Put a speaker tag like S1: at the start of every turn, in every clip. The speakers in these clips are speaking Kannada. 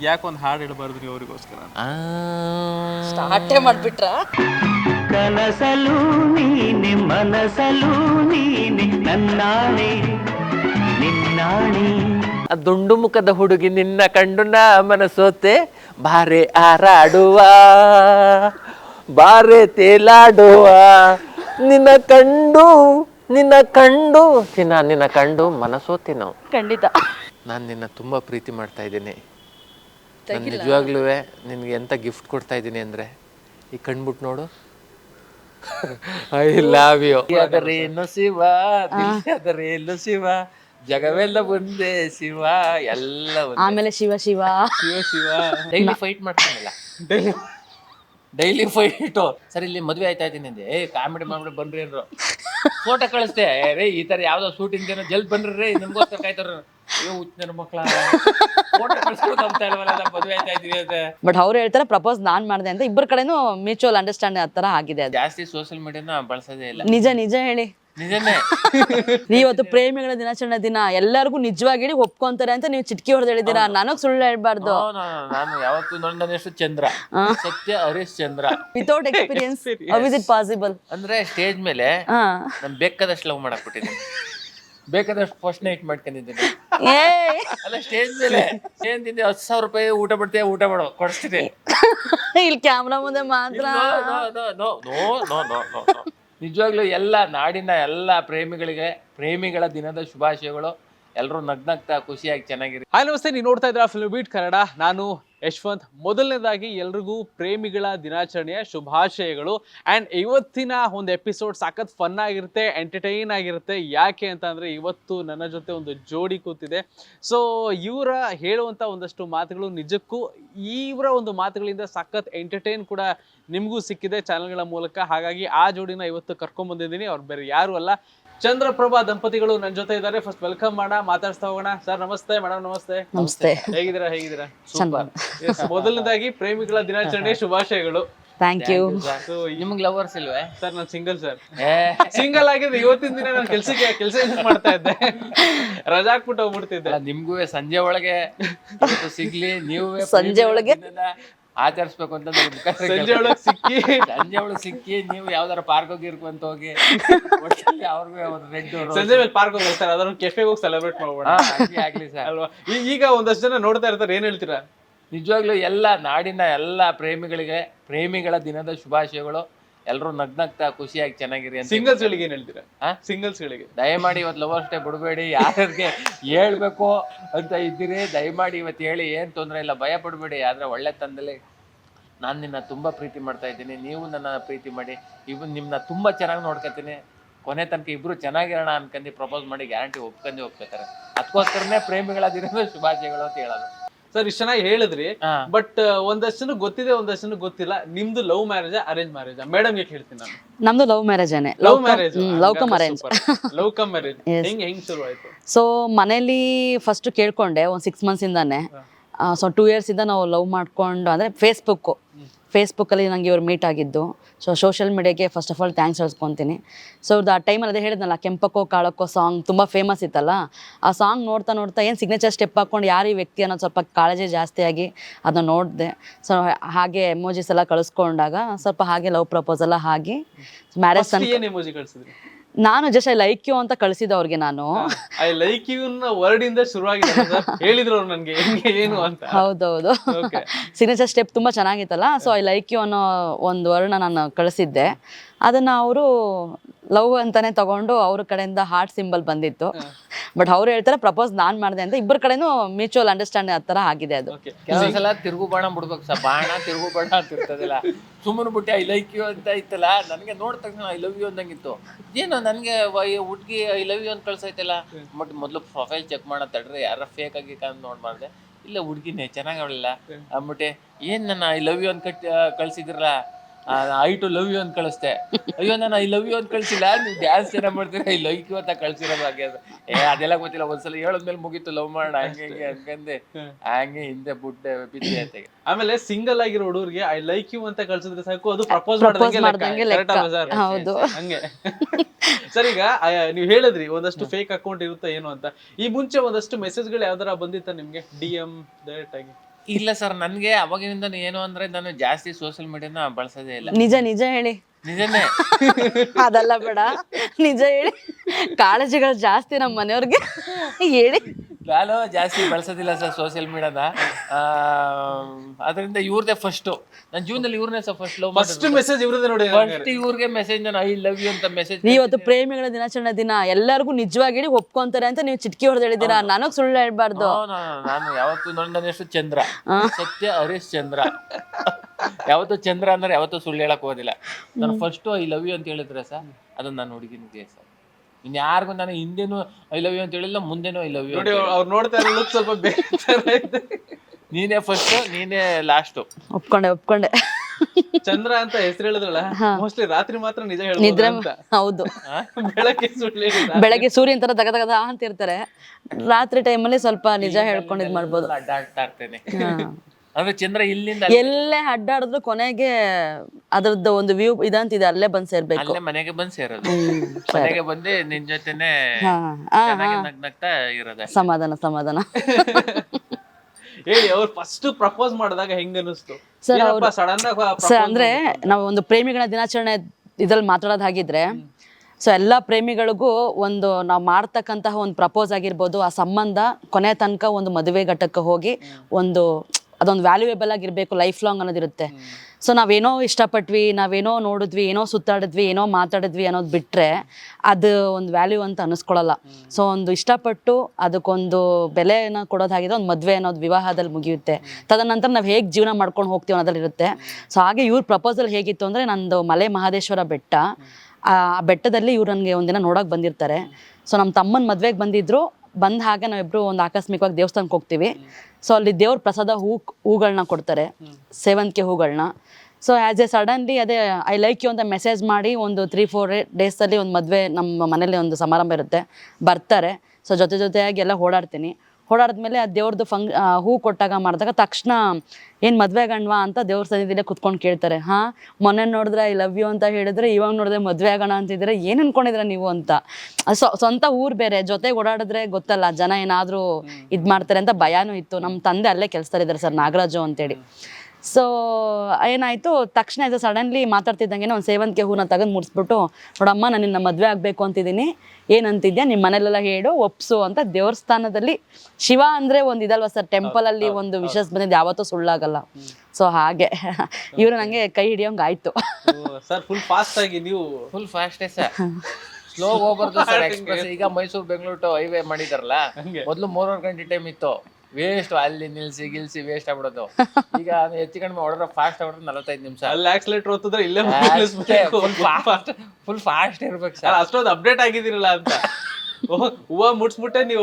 S1: ಯಾಕೆ ಒಂದು ಹಾಡು ಹೇಳಬಾರ್ದು ನೀವು ಅವರಿಗೋಸ್ಕರ?
S2: ಆ,
S3: ಸ್ಟಾರ್ಟೇ ಮಾಡ್ಬಿಟ್ರ?
S4: ಕನಸಲು ನೀನೆ ಮನಸಲು ನೀನೆ ನನ್ನಾಣೆ ನಿನ್ನಾಣೆ.
S2: ಆ ದುಂಡು ಮುಖದ ಹುಡುಗಿ ನಿನ್ನ ಕಂಡು ನಾ ಮನಸೋತೆ ಬಾರೆ ಆರಾಡುವ ಬಾರೆ ತೇಲಾಡುವ. ನಿನ್ನ ಕಂಡು ನಿನ್ನ ಕಂಡು ತಿನ್ನ ನಿನ್ನ ಕಂಡು ಮನಸೋತೆ ನಾವು.
S3: ಖಂಡಿತ.
S2: ನಾನು ನಿನ್ನ ತುಂಬ ಪ್ರೀತಿ ಮಾಡ್ತಾ ಇದ್ದೀನಿ. ನಾನು ನಿಜವಾಗ್ಲೂ ನಿನಗೆ ಎಂತ ಗಿಫ್ಟ್ ಕೊಡ್ತಾ ಇದ್ದೀನಿ ಅಂದ್ರೆ ಈ ಕಣ್ಬಿಟ್ಟು ನೋಡು. ಐ ಲವ್ ಯು ಅದರೇನು ಶಿವ ಅದರೇನು ಶಿವ ಜಗವೆಲ್ಲ ಒಂದೇ ಶಿವ ಎಲ್ಲ ಒಂದೇ.
S3: ಆಮೇಲೆ ಶಿವ ಶಿವ.
S1: ಶಿವ ಶಿವ.
S2: ಡೈಲಿ ಫೈಟ್ ಮಾಡ್ತಾನಲ್ಲ. ಡೈಲಿ ಫೈಟ್ ಸರಿ ಇಲ್ಲಿ ಮದುವೆ ಆಯ್ತಾ ಇದ್ದೀನಿ ಅಂದೆ. ಏ ಕಾಮಿಡಿ ಮಾಡ್ಬಿಟ್ಟು ಬನ್ರಿ ಅಂದ್ರು. ಫೋಟೋ ಕಳಿಸ್ದೆ. ಏ ರೇ ಈ ತರ ಯಾವ್ದೋ ಸೂಟ್ ಏನೋ ಜಲ್ದಿ ಬನ್ರಿ ರೇ ನಿಮ್ಗೋಸ್ಕರ ಕಾಯ್ತಾರ ಮದುವೆ ಆಯ್ತಾ ಇದೀವಿ ಅಂತ.
S3: ಬಟ್ ಅವ್ರು ಹೇಳ್ತಾರೆ ಪ್ರಪೋಸ್ ನಾನ್ ಮಾಡಿದೆ ಅಂತ. ಇಬ್ಬರ ಕಡೆನೂ ಮ್ಯೂಚುವಲ್ ಅಂಡರ್ಸ್ಟ್ಯಾಂಡಿಂಗ್ ಆ ತರ ಆಗಿದೆ ಅದು.
S2: ಜಾಸ್ತಿ ಸೋಷಿಯಲ್ ಮೀಡಿಯಾನ ಬಳಸೋದೇ ಇಲ್ಲ.
S3: ನಿಜ ನಿಜ ಹೇಳಿ.
S2: ನಿಜನೇ.
S3: ಇವತ್ತು ಪ್ರೇಮಿಗಳ ದಿನಾಚರಣೆ ದಿನ ಎಲ್ಲರಿಗೂ ನಿಜವಾಗಿ ಹೇಳಿ ಒಪ್ಕೊಂತಾರೆ ಅಂತ ನೀವು ಚಿಟ್ಕಿ ಹೊಡೆದು ಹೇಳಿದ್ದೀರಾ? ನನಗ್ ಸುಳ್ಳು ಹೇಳ್ಬಾರ್ದು.
S2: ನಾನು ಯಾವತ್ತು ನನ್ನ ಹೆಸರು Chandra. Satya Harish Chandra.
S3: Without experience is it possible
S2: ಅಂದ್ರೆ ಸ್ಟೇಜ್ ಮೇಲೆ
S3: ಹಾ.
S2: ನಾನು ಬೇಕಾದಷ್ಟು ಲವ್ ಮಾಡಕ್ ಬಿಟ್ಟಿದ್ದೀನಿ. ಬೇಕಾದಷ್ಟು ಫಸ್ಟ್ ನೈಟ್ ಮಾಡ್ಕೊಂಡಿದ್ದೀನಿ.
S3: ಏ.
S2: ಅಲ್ಲ ಸ್ಟೇಜ್ ಮೇಲೆ ಏನ್ ತಿಂದೆ ಹತ್ತು ಸಾವಿರ ರೂಪಾಯಿ ಊಟ ಬಿಡ್ತೀಯ ಊಟ ಮಾಡು ಕೊಡಿಸ್ತೀನಿ.
S3: ಇಲ್ಲಿ ಕ್ಯಾಮ್ರಾ ಮುಂದೆ ಮಾತ್ರ.
S2: ನಿಜವಾಗ್ಲೂ ಎಲ್ಲ ನಾಡಿನ ಎಲ್ಲ ಪ್ರೇಮಿಗಳಿಗೆ ಪ್ರೇಮಿಗಳ ದಿನದ ಶುಭಾಶಯಗಳು. ಎಲ್ಲರೂ ನಗ್ನಗ್ತಾ ಖುಷಿಯಾಗಿ ಚೆನ್ನಾಗಿರಿ.
S1: ಹಾಯ್ ನಮಸ್ತೆ. ನೀವು ನೋಡ್ತಾ ಇದ್ದೀರಾ ಫಿಲ್ಮ್ ಬೀಟ್ ಕನ್ನಡ ನಾನು ಯಶವಂತ್, ಮೊದಲನೇದಾಗಿ ಎಲ್ರಿಗೂ ಪ್ರೇಮಿಗಳ ದಿನಾಚರಣೆಯ ಶುಭಾಶಯಗಳು. ಆ್ಯಂಡ್ ಇವತ್ತಿನ ಒಂದು ಎಪಿಸೋಡ್ ಸಾಕತ್ ಫನ್ ಆಗಿರುತ್ತೆ ಎಂಟರ್ಟೈನ್ ಆಗಿರುತ್ತೆ. ಯಾಕೆ ಅಂತ ಅಂದರೆ ಇವತ್ತು ನನ್ನ ಜೊತೆ ಒಂದು ಜೋಡಿ ಕೂತಿದೆ. ಸೊ ಇವರ ಹೇಳುವಂಥ ಒಂದಷ್ಟು ಮಾತುಗಳು ನಿಜಕ್ಕೂ ಇವರ ಒಂದು ಮಾತುಗಳಿಂದ ಸಖತ್ ಎಂಟರ್ಟೈನ್ ಕೂಡ ನಿಮಗೂ ಸಿಕ್ಕಿದೆ ಚಾನಲ್ಗಳ ಮೂಲಕ. ಹಾಗಾಗಿ ಆ ಜೋಡಿನ ಇವತ್ತು ಕರ್ಕೊಂಬಂದಿದ್ದೀನಿ. ಅವ್ರು ಬೇರೆ ಯಾರು ಅಲ್ಲ. ಚಂದ್ರಪ್ರಭಾ ದಂಪತಿಗಳು ನನ್ನ ಜೊತೆ ಇದ್ದಾರೆ. ಫಸ್ಟ್ ವೆಲ್ಕಮ್ ಮಾಡ ಮಾತಾಡ್ಸ್ತಾ ಹೋಗೋಣ. ಸರ್ ನಮಸ್ತೆ ಮೇಡಮ್ ನಮಸ್ತೆ.
S3: ನಮಸ್ತೆ.
S1: ಹೇಗಿದ್ದೀರಾ ಹೇಗಿದ್ದೀರಾ? Yes, ಮೊದಲನೇದಾಗಿ ಪ್ರೇಮಿಗಳ ದಿನಾಚರಣೆ ಶುಭಾಶಯಗಳು.
S3: ಥ್ಯಾಂಕ್ ಯು
S1: ಸೊ
S2: ನಿಮ್ಗೆ ಲವರ್ಸ್ ಇಲ್ವೇ?
S1: ಸರ್ ನಾನು ಸಿಂಗಲ್ ಸರ್
S2: ಏ.
S1: ಸಿಂಗಲ್ ಆಗಿದ್ರೆ ಇವತ್ತಿನ ದಿನ ನಾನು ಕೆಲ್ಸಕ್ಕೆ ಕೆಲಸ ಮಾಡ್ತಾ ಇದ್ದೆ. ರಜಾ ಹಾಕ್ಬಿಟ್ಟು ಹೋಗ್ಬಿಡ್ತಿದ್ದೆ.
S2: ನಿಮ್ಗೂ ಸಂಜೆ ಒಳಗೆ ಇವತ್ತು ಸಿಗ್ಲಿ ನೀವು
S3: ಸಂಜೆ ಒಳಗೆ?
S2: ಆಚರಿಸ್ಬೇಕು ಅಂತ ನನ್ನ
S1: ಸಂಜೆ ಒಳಗೆ ಸಿಕ್ಕಿ.
S2: ಸಂಜೆ ಒಳಗೆ ಸಿಕ್ಕಿ ನೀವು ಯಾವ್ದಾರ ಪಾರ್ಕ್ ಹೋಗಿರ್ಕು ಅಂತ ಹೋಗಿ ಒಟ್ಟಲ್ಲಿ ಅವ್ರಿಗೂ ಒಂದು ರೆಡ್
S1: ಸಂಜೆ ಮೇಲೆ ಪಾರ್ಕ್ ಹೋಗಿ ಸರ್ ಅದನ್ನ ಕೆಫೆಗೆ ಹೋಗಿ ಸೆಲೆಬ್ರೇಟ್ ಮಾಡ್ಬೋಣ
S2: ಆಗ್ಲಿ ಸರ್.
S1: ಅಲ್ವಾ? ಈಗ ಒಂದಷ್ಟು ಜನ ನೋಡ್ತಾ ಇರ್ತಾರೆ ಏನ್ ಹೇಳ್ತೀರಾ?
S2: ನಿಜವಾಗ್ಲೂ ಎಲ್ಲ ನಾಡಿನ ಎಲ್ಲ ಪ್ರೇಮಿಗಳಿಗೆ ಪ್ರೇಮಿಗಳ ದಿನದ ಶುಭಾಶಯಗಳು. ಎಲ್ಲರೂ ನಗ್ನಗ್ತಾ ಖುಷಿಯಾಗಿ ಚೆನ್ನಾಗಿರಿ ಅಂತ
S1: ಸಿಂಗಲ್ಸ್ ಗಳಿಗೆ ಏನ್ ಹೇಳ್ತೀರಾ? ಸಿಂಗಲ್ಸ್ ಗಳಿಗೆ.
S2: ದಯಮಾಡಿ ಇವತ್ತು ಲವರ್ಸ್ ಡೇ ಬಿಡಬೇಡಿ ಯಾರಿಗೆ ಹೇಳ್ಬೇಕು ಅಂತ ಇದ್ದೀರಿ ದಯಮಾಡಿ ಇವತ್ತು ಹೇಳಿ ಏನು ತೊಂದರೆ ಇಲ್ಲ ಭಯ ಪಡಬೇಡಿ ಆದರೆ ಒಳ್ಳೆ ತಂದಲ್ಲಿ ನಾನು ನಿನ್ನ ತುಂಬ ಪ್ರೀತಿ ಮಾಡ್ತಾ ಇದ್ದೀನಿ ನೀವು ನನ್ನ ಪ್ರೀತಿ ಮಾಡಿ ಇವ್ ನಿಮ್ಮನ್ನ ತುಂಬ ಚೆನ್ನಾಗಿ ನೋಡ್ಕೊತೀನಿ ಕೊನೆ ತನಕ ಇಬ್ರು ಚೆನ್ನಾಗಿರೋಣ ಅನ್ಕಂಡು ಪ್ರಪೋಸ್ ಮಾಡಿ ಗ್ಯಾರಂಟಿ ಒಪ್ಕೊಂಡೆ ಹೋಗ್ತಾರೆ ಅದಕ್ಕೋಸ್ಕರನೇ ಪ್ರೇಮಿಗಳ ದಿನದ ಶುಭಾಶಯಗಳು ಅಂತ ಹೇಳೋದು.
S1: ಸರ್ ಇಷ್ಟು ಚೆನ್ನಾಗಿ ಹೇಳಿದ್ರಿ. ಬಟ್ ಒಂದಷ್ಟು ಜನ ಗೊತ್ತಿದೆ ಒಂದಷ್ಟು ಜನ ಗೊತ್ತಿಲ್ಲ. ನಿಮ್ದು ಲವ್ ಮ್ಯಾರೇಜ್ ಅರೇಂಜ್ ಮ್ಯಾರೇಜ್? ಮೇಡಮ್ಗೆ ಹೇಳ್ತೀನಿ ನಾನು?
S3: ನಮ್ದು love ಮ್ಯಾರೇಜೇನೆ.
S1: Love marriage?
S3: Love come arrange.
S1: Love come marriage ಹೆಂಗ್ ಹೆಂಗ್ ಶುರು ಆಯ್ತು?
S3: ಸೊ ಮನೇಲಿ ಫಸ್ಟ್ ಕೇಳ್ಕೊಂಡೆ ಒಂದು ಸಿಕ್ಸ್ ಮಂತ್ಸ್ ಇಂದಾನೆ. ಸೊ ಟೂ ಇಯರ್ಸ್ ಇಂದ ನಾವು ಲವ್ ಮಾಡ್ಕೊಂಡು ಅಂದ್ರೆ ಫೇಸ್ಬುಕ್ಕು ಫೇಸ್ಬುಕ್ಕಲ್ಲಿ ನನಗೆ ಇವ್ರು ಮೀಟ್ ಆಗಿದ್ದು. ಸೊ ಸೋಷಿಯಲ್ ಮೀಡಿಯಾಗೆ ಫಸ್ಟ್ ಆಫ್ ಆಲ್ ಥ್ಯಾಂಕ್ಸ್ ಹೇಳ್ಕೊತೀನಿ ಸೊ ಆ ಟೈಮಲ್ಲಿ ಅದೇ ಹೇಳಿದ್ನಲ್ಲ, ಕೆಂಪಕ್ಕೋ, ಕಾಳಕ್ಕೋ ಸಾಂಗ್ ತುಂಬ ಫೇಮಸ್ ಇತ್ತಲ್ಲ, ಆ ಸಾಂಗ್ ನೋಡ್ತಾ ನೋಡ್ತಾ ಏನು ಸಿಗ್ನೇಚರ್ ಸ್ಟೆಪ್ ಹಾಕ್ಕೊಂಡು ಯಾರು ವ್ಯಕ್ತಿ ಅನ್ನೋದು ಸ್ವಲ್ಪ ಕಾಳಜಿ ಜಾಸ್ತಿಯಾಗಿ ಅದನ್ನ ನೋಡಿದೆ. ಸೊ ಹಾಗೆ ಎಮೋಜಿಸ್ ಎಲ್ಲ ಕಳಿಸ್ಕೊಂಡಾಗ ಸ್ವಲ್ಪ ಹಾಗೆ ಲವ್ ಪ್ರಪೋಸ್ ಎಲ್ಲ ಆಗಿ ಮ್ಯಾರೇಜ್ ನಾನು ಜಸ್ಟ್ ಐ ಲೈಕ್ ಯು ಅಂತ ಕಳಿಸಿದ ಅವ್ರಿಗೆ ನಾನು
S1: ಐ ಲೈಕ್ ಯು ವರ್ಡ್ ಇಂದ ಶುರುವಾಗಿದೆ. ಹೇಳಿದ್ರು ಅವ್ರು ನನ್ಗೆ ಹೆಂಗೆ ಏನು ಅಂತ
S3: ಹೌದೌದು. ಸಿಗ್ನೇಚರ್ ಸ್ಟೆಪ್ ತುಂಬ ಚೆನ್ನಾಗಿತ್ತಲ್ಲ ಸೊ ಐ ಲೈಕ್ ಯು ಅನ್ನೋ ಒಂದು ವರ್ಡ್ನ ನಾನು ಕಳಿಸಿದ್ದೆ ಅದನ್ನು ಅವರು ಲವ್ ಅಂತಾನೆ ತಗೊಂಡು ಅವ್ರ ಕಡೆಯಿಂದ ಹಾರ್ಟ್ ಸಿಂಬಲ್ ಬಂದಿತ್ತು. ಬಟ್ ಅವ್ರು ಹೇಳ್ತಾರೆ ಪ್ರಪೋಸ್ ನಾನ್ ಮಾಡಿದೆ ಅಂತ. ಇಬ್ಬರ ಕಡೆನೂ ಮ್ಯೂಚುವಲ್ ಅಂಡರ್ಸ್ಟ್ಯಾಂಡ್ ಆ ತರ ಆಗಿದೆ ಅದು.
S2: ಕೆಲವೊಂದ್ಸಲ ತಿರುಗು ಬಾಣ ಬಿಡ್ಬೇಕು ಸರ್. ಬಾಣ ತಿರುಗು ಬಾಣ ಅಂತ ಇರ್ತದಿಲ್ಲ. ಸುಮ್ಮನೆ ಬಿಟ್ಟು ಐ ಲೈಕ್ ಯು ಅಂತ ಇತ್ತಲ್ಲ. ನನಗೆ ನೋಡಿದ ತಕ್ಷಣ ಐ ಲವ್ ಯು ಅಂದಂಗಿತ್ತು. ಏನು ನನಗೆ ಹುಡುಗಿ ಐ ಲವ್ ಯು ಅಂತ ಕಳ್ಸೈತಲ್ಲ ಬಟ್ ಮೊದಲು ಪ್ರೊಫೈಲ್ ಚೆಕ್ ಮಾಡೋ ತಡ್ರಿ. ಯಾರ ಫೇಕ್ ಆಗಿ ನೋಡಿ ಮಾಡಿದೆ. ಇಲ್ಲ ಹುಡುಗಿನೇ ಚೆನ್ನಾಗಿ ಅವಳಿಲ್ಲ. ಅಂದ್ಬಿಟ್ಟೆ ಏನು ನನ್ನ ಐ ಲವ್ ಯು ಅಂತ ಕಟ್ ಕಳ್ಸಿದ್ರಲ್ಲ? ಐ ಟು ಲವ್ ಯು ಅಂತ ಕಳಿಸ್ದೆ. ಅಯ್ಯೋ ನಾನು ಐ ಲವ್ ಯು ಅಂತ ಕಳ್ಸಿಲ್ಲ. ನೀವು ಡ್ಯಾನ್ಸ್ ಚೆನ್ನಾಗಿ ಮಾಡ್ತೀರಾ? ಐ ಲವ್ ಯು ಅಂತ ಕಳ್ಸಿರೋದು ಹಾಗೆ ಅದು. ಏ ಅದೆಲ್ಲ ಗೊತ್ತಿಲ್ಲ. ಒಂದ್ಸಲ ಹೇಳದ್ಮೇಲೆ ಮುಗೀತು ಲವ್ ಮಾಡೋಣ. ಹಂಗೆ ಹಿಂಗೆ ಅನ್ಕಂದೆ ಹಂಗೆ ಹಿಂದೆ ಬುಟ್ಟೆ ಬಿದ್ದೆ ಅಂತ
S1: ಆಮೇಲೆ ಸಿಂಗಲ್ ಆಗಿರೋ ಹುಡುಗರಿಗೆ ಐ ಲೈಕ್ ಯು ಅಂತ ಕಳ್ಸಿದ್ರೆ ಸಾಕು. ಅದು ಪ್ರಪೋಸ್ ಮಾಡ್ದಂಗೆ ಲೆಕ್ಕ.
S3: ಹೌದು.
S1: ಹಂಗೆ. ಸರ್ ಈಗ ನೀವು ಹೇಳಿದ್ರಿ ಒಂದಷ್ಟು ಫೇಕ್ ಅಕೌಂಟ್ ಇರುತ್ತೆ ಏನು ಅಂತ. ಈ ಮುಂಚೆ ಒಂದಷ್ಟು ಮೆಸೇಜ್ಗಳು ಯಾವ್ದಾರ ಬಂದಿತ್ತ ನಿಮ್ಗೆ? ಡಿ ಎಂ ಡೈರೆಕ್ಟ್ ಆಗಿ.
S2: ಇಲ್ಲ ಸರ್, ನನಗೆ ಅವಾಗಿನಿಂದ ಏನು ಅಂದ್ರೆ ನಾನು ಜಾಸ್ತಿ ಸೋಷಿಯಲ್ ಮೀಡಿಯಾನ ಬಳಸೋದೇ ಇಲ್ಲ.
S3: ನಿಜ ನಿಜ ಹೇಳಿ.
S2: ನಿಜನೇ.
S3: ಅದಲ್ಲ ಬೇಡ. ನಿಜ ಹೇಳಿ. ಕಾಳಜಿಗಳು ಜಾಸ್ತಿ ನಮ್ಮ ಮನೆಯವ್ರಿಗೆ. ಹೇಳಿ.
S2: ನಾನು ಜಾಸ್ತಿ ಬಳಸೋದಿಲ್ಲ ಸರ್ ಸೋಷಿಯಲ್ ಮೀಡಿಯಾನ ಅದರಿಂದ ಇವ್ರದೇ ಫಸ್ಟ್ ನನ್ನ ಜೀವನದಲ್ಲಿ ಇವ್ರನ್ನೇ sir first love
S1: first message ಇವ್ರದೇ ನೋಡಿ
S2: ಫಸ್ಟ್ ಇವ್ರಿಗೆ ಮೆಸೇಜ್ ನಾನು ಐ ಲವ್ ಯು ಅಂತ ಮೆಸೇಜ್
S3: ಇವತ್ತು ಪ್ರೇಮಿಗಳ ದಿನಾಚರಣೆ ದಿನ ಎಲ್ಲರಿಗೂ ನಿಜವಾಗಿ ಹೇಳಿ ಒಪ್ಕೊಂತಾರೆ ಅಂತ ನೀವು ಚಿಟ್ಕಿ ಹೊಡೆದು ಹೇಳಿದ್ದೀರಾ? ನನಗ್ ಸುಳ್ಳು ಹೇಳ್ಬಾರ್ದು.
S2: ನಾನು ಯಾವತ್ತು ನೋಡಿ ನನ್ನ ಹೆಸರು ಚಂದ್ರ ಸತ್ಯ ಹರೀಶ್ ಚಂದ್ರ. ಯಾವತ್ತು ಚಂದ್ರ ಅಂದ್ರೆ ಯಾವತ್ತೂ ಸುಳ್ಳು ಹೇಳಕ್ ಹೋಗೋದಿಲ್ಲ. ನಾನು ಫಸ್ಟ್ ಐ ಲವ್ ಯು ಅಂತ ಹೇಳಿದ್ರೆ ಸರ್ ಅದನ್ನ ನಾನು ಹುಡುಗಿನಿಗೆ ಸರ್. ಇನ್ಯಾರಿಗೂ ನಾನು ಹಿಂದೆನೂ ಐ ಲವ್ ಯು ಅಂತ ಹೇಳಿಲ್ಲ ಮುಂದೆನೂ ಐ ಲವ್ ಯು
S1: ನೋಡಿ ಅವ್ರು ನೋಡ್ತಾ ಇರೋ ಸ್ವಲ್ಪ ಬೇರೆ ತರ ಇದೆ.
S2: ನೀನೇ ಫಸ್ಟ್ ನೀನೇ ಲಾಸ್ಟ್
S3: ಒಪ್ಕೊಂಡೆ ಒಪ್ಕೊಂಡೆ.
S1: ಚಂದ್ರ ಅಂತ ಹೆಸರು ಹೇಳಿದ್ರಲ್ಲ ಮೋಸ್ಟ್ಲಿ ರಾತ್ರಿ ಮಾತ್ರ ನಿಜ
S3: ನಿದ್ರೆ
S1: ಅಂತ.
S3: ಹೌದು.
S1: ಬೆಳಗ್ಗೆ ಸುಳ್ಳು ಹೇಳಿಲ್ಲ
S3: ಬೆಳಗ್ಗೆ ಸೂರ್ಯನ್ ತರ ತಗ ತಗದ ಅಂತ ಇರ್ತಾರೆ. ರಾತ್ರಿ ಟೈಮಲ್ಲಿ ಸ್ವಲ್ಪ ನಿಜ ಹೇಳ್ಕೊಂಡು ಇದ್ ಮಾಡ್ಬೋದು.
S2: ಅಡ್ಡಾಡ್ತಾ ಇರ್ತೇನೆ
S3: ಹಾ.
S2: ಅಂದ್ರೆ ಚಂದ್ರ ಇಲ್ಲಿಂದ
S3: ಎಲ್ಲೇ ಅಡ್ಡಾಡಿದ್ರು ಕೊನೆಗೆ ಅದ್ರದ್ದ ಒಂದು ವ್ಯೂ ಇದಂತಿದೆ ಅಲ್ಲೇ ಬಂದ್ ಸೇರ್ಬೇಕು.
S2: ಅಲ್ಲೇ ಮನೆಗೆ ಬಂದ್ ಸೇರೋದು. ಮನೆಗೆ ಬಂದು ನಿನ್ ಜೊತೆನೆ
S3: ಹಾ
S2: ಚೆನ್ನಾಗಿ ನಗ್ ನಗ್ತಾ ಇರೋದೆ
S3: ಸಮಾಧಾನ ಸಮಾಧಾನ.
S1: ಹೇಳಿ ಅವ್ರು ಫಸ್ಟ್ ಪ್ರಪೋಸ್ ಮಾಡಿದಾಗ ಹೆಂಗ ಅನಿಸ್ತು
S3: Sir,
S1: ಏನಪ್ಪ ಸಡನ್ ಆಗಿ
S3: ಸರ್ ಅಂದ್ರೆ ನಾವು ಒಂದು ಪ್ರೇಮಿಗಳ ದಿನಾಚರಣೆ ಇದ್ರಲ್ಲಿ ಮಾತಾಡೋದ್ ಹಾಗಿದ್ರೆ ಸೊ ಎಲ್ಲ ಪ್ರೇಮಿಗಳಿಗೂ ಒಂದು ನಾವು ಮಾಡ್ತಕ್ಕಂತಹ ಒಂದು ಪ್ರಪೋಸ್ ಆಗಿರ್ಬೋದು ಆ ಸಂಬಂಧ ಕೊನೆ ತನಕ ಒಂದು ಮದುವೆ ಘಟ್ಟಕ್ಕೆ ಹೋಗಿ ಒಂದು ಅದೊಂದು ವ್ಯಾಲ್ಯೂಯೇಬಲ್ ಆಗಿರ್ಬೇಕು ಲೈಫ್ ಲಾಂಗ್ ಅನ್ನೋದಿರುತ್ತೆ ಸೊ ನಾವೇನೋ ಇಷ್ಟಪಟ್ವಿ, ನಾವೇನೋ ನೋಡಿದ್ವಿ, ಏನೋ ಸುತ್ತಾಡಿದ್ವಿ, ಏನೋ ಮಾತಾಡಿದ್ವಿ ಅನ್ನೋದು ಬಿಟ್ಟರೆ ಅದು ಒಂದು ವ್ಯಾಲ್ಯೂ ಅಂತ ಅನಿಸ್ಕೊಳ್ಳಲ್ಲ ಸೊ ಒಂದು ಇಷ್ಟಪಟ್ಟು ಅದಕ್ಕೊಂದು ಬೆಲೆನ ಕೊಡೋದಾಗಿದೆ, ಒಂದು ಮದುವೆ ಅನ್ನೋದು ವಿವಾಹದಲ್ಲಿ ಮುಗಿಯುತ್ತೆ. ತದನಂತರ ನಾವು ಹೇಗೆ ಜೀವನ ಮಾಡ್ಕೊಂಡು ಹೋಗ್ತೀವಿ ಅನ್ನೋದಲ್ಲಿರುತ್ತೆ ಸೊ ಹಾಗೆ ಇವ್ರ ಪ್ರಪೋಸಲ್ ಹೇಗಿತ್ತು ಅಂದರೆ ನಂದು ಮಲೆ ಮಹದೇಶ್ವರ ಬೆಟ್ಟ, ಆ ಬೆಟ್ಟದಲ್ಲಿ ಇವ್ರು ನನಗೆ ಒಂದಿನ ನೋಡೋಕೆ ಬಂದಿರ್ತಾರೆ. ಸೊ ನಮ್ಮ ತಮ್ಮನ ಮದುವೆಗೆ ಬಂದಿದ್ರು ಬಂದ ಹಾಗೆ ನಾವಿಬ್ರು ಒಂದು ಆಕಸ್ಮಿಕವಾಗಿ ದೇವಸ್ಥಾನಕ್ಕೆ ಹೋಗ್ತೀವಿ. ಸೊ ಅಲ್ಲಿ ದೇವ್ರ ಪ್ರಸಾದ ಹೂ ಹೂಗಳನ್ನ ಕೊಡ್ತಾರೆ. ಸೇವಂತಿಗೆ ಹೂಗಳನ್ನ ಸೊ ಆ್ಯಸ್ ಎ ಸಡನ್ಲಿ ಅದೇ ಐ ಲೈಕ್ ಯು ಅಂತ ಮೆಸೇಜ್ ಮಾಡಿ ಒಂದು ತ್ರೀ ಫೋರ್ ಡೇಸಲ್ಲಿ ಒಂದು ಮದುವೆ ನಮ್ಮ ಮನೇಲಿ ಒಂದು ಸಮಾರಂಭ ಇರುತ್ತೆ. ಬರ್ತಾರೆ. ಸೊ ಜೊತೆ ಜೊತೆಯಾಗಿ ಎಲ್ಲ ಓಡಾಡ್ತೀನಿ. ಓಡಾಡಿದ್ಮೇಲೆ ಆ ದೇವ್ರದ್ದು ಆ, ಹೂ ಕೊಟ್ಟಾಗ ಮಾಡಿದಾಗ ತಕ್ಷಣ ಏನು ಮದುವೆ ಗಂಡ್ವಾ ಅಂತ ದೇವ್ರ ಸನ್ನಿಧಿಲೇ ಕುತ್ಕೊಂಡು ಕೇಳ್ತಾರೆ. ಹಾಂ ಮೊನ್ನೆ ನೋಡಿದ್ರೆ ಐ ಲವ್ ಯು ಅಂತ ಹೇಳಿದ್ರೆ ಇವಾಗ ನೋಡಿದ್ರೆ ಮದುವೆ ಆಗೋಣ ಅಂತಿದ್ರೆ ಏನು ಅನ್ಕೊಂಡಿದ್ರೆ ನೀವು ಅಂತ. ಸೊ ಸ್ವ- ಸ್ವಂತ ಊರು ಬೇರೆ ಜೊತೆಗೆ ಓಡಾಡಿದ್ರೆ ಗೊತ್ತಲ್ಲ ಜನ ಏನಾದರೂ ಇದು ಮಾಡ್ತಾರೆ ಅಂತ ಭಯನೂ ಇತ್ತು. ನಮ್ಮ ತಂದೆ ಅಲ್ಲೇ ಕೆಲಸದಲ್ಲಿದ್ದಾರೆ ಸರ್ ನಾಗರಾಜು ಅಂತೇಳಿ. ಸೊ ಏನಾಯಿತು? ತಕ್ಷಣ ಇದು ಸಡನ್ಲಿ ಮಾತಾಡ್ತಿದ್ದಂಗೆ ಒಂದು ಸೇವಂತಿಗೆ ಹೂನ ತಗೊಂಡು ಮುಡಿಸ್ಬಿಟ್ಟು ನೋಡಮ್ಮ ನಾನು ನಿನ್ನ ಮದುವೆ ಆಗಬೇಕು ಅಂತಿದ್ದೀನಿ. ಏನಂತಿದ್ಯಾ? ನಿಮ್ಮ ಮನೇಲೆಲ್ಲ ಹೇಳು ಒಪ್ಸು ಅಂತ ದೇವಸ್ಥಾನದಲ್ಲಿ ಶಿವ ಅಂದರೆ ಒಂದು ಇದಲ್ವ ಸರ್? ಟೆಂಪಲಲ್ಲಿ ಒಂದು ವಿಶಸ್ ಬಂದಿದ್ದು ಯಾವತ್ತೂ ಸುಳ್ಳಾಗಲ್ಲ. ಸೊ ಹಾಗೆ. ಇವರು ನನಗೆ ಕೈ ಹಿಡಿಯೋಂಗೆ ಆಯಿತು
S1: ಸರ್ ಫುಲ್ ಫಾಸ್ಟ್ ಆಗಿ ನೀವು.
S2: ಫುಲ್ ಫಾಸ್ಟೇ ಸರ್. ಸ್ಲೋ ಹೋಗ್ಬಾರ್ದು ಸರ್ ಎಕ್ಸ್ಪ್ರೆಸ್ ಈಗ ಮೈಸೂರು ಬೆಂಗಳೂರು ಹೈವೇ ಮಾಡಿದಾರಲ್ಲ
S1: ಮೊದಲು
S2: ಮೊದ್ಲು ಮೂರುವರೆ ಗಂಟೆ ಟೈಮ್ ಇತ್ತು. ವೇಸ್ಟ್ ಅಲ್ಲಿ ನಿಲ್ಸಿ ಗಿಲ್ಸಿ ವೇಸ್ಟ್ ಆಗ್ಬಿಡೋದು. ಈಗ ಅದು ಹೆಚ್ಚು ಕಡಿಮೆ ಹೊಡೆದ್ರೆ ಫಾಸ್ಟ್ ಹೊಡೆದ್ರೆ ನಲವತ್ತೈದು ನಿಮಿಷ.
S1: ಅಲ್ಲಿ ಆಕ್ಸಿಲೇಟರ್ ಒತ್ತಿದ್ರೆ ಇಲ್ಲೇ
S2: ಫಾಸ್ಟ್ ಫುಲ್ ಫಾಸ್ಟ್ ಇರ್ಬೇಕು ಸರ್
S1: ಅಷ್ಟೊಂದು ಅಪ್ಡೇಟ್ ಆಗಿದ್ದೀರಲ್ಲ ಅಂತ. ಹೂವ ಮುಟ್ಸ್ಬಿಟ್ಟೆ ನೀವು.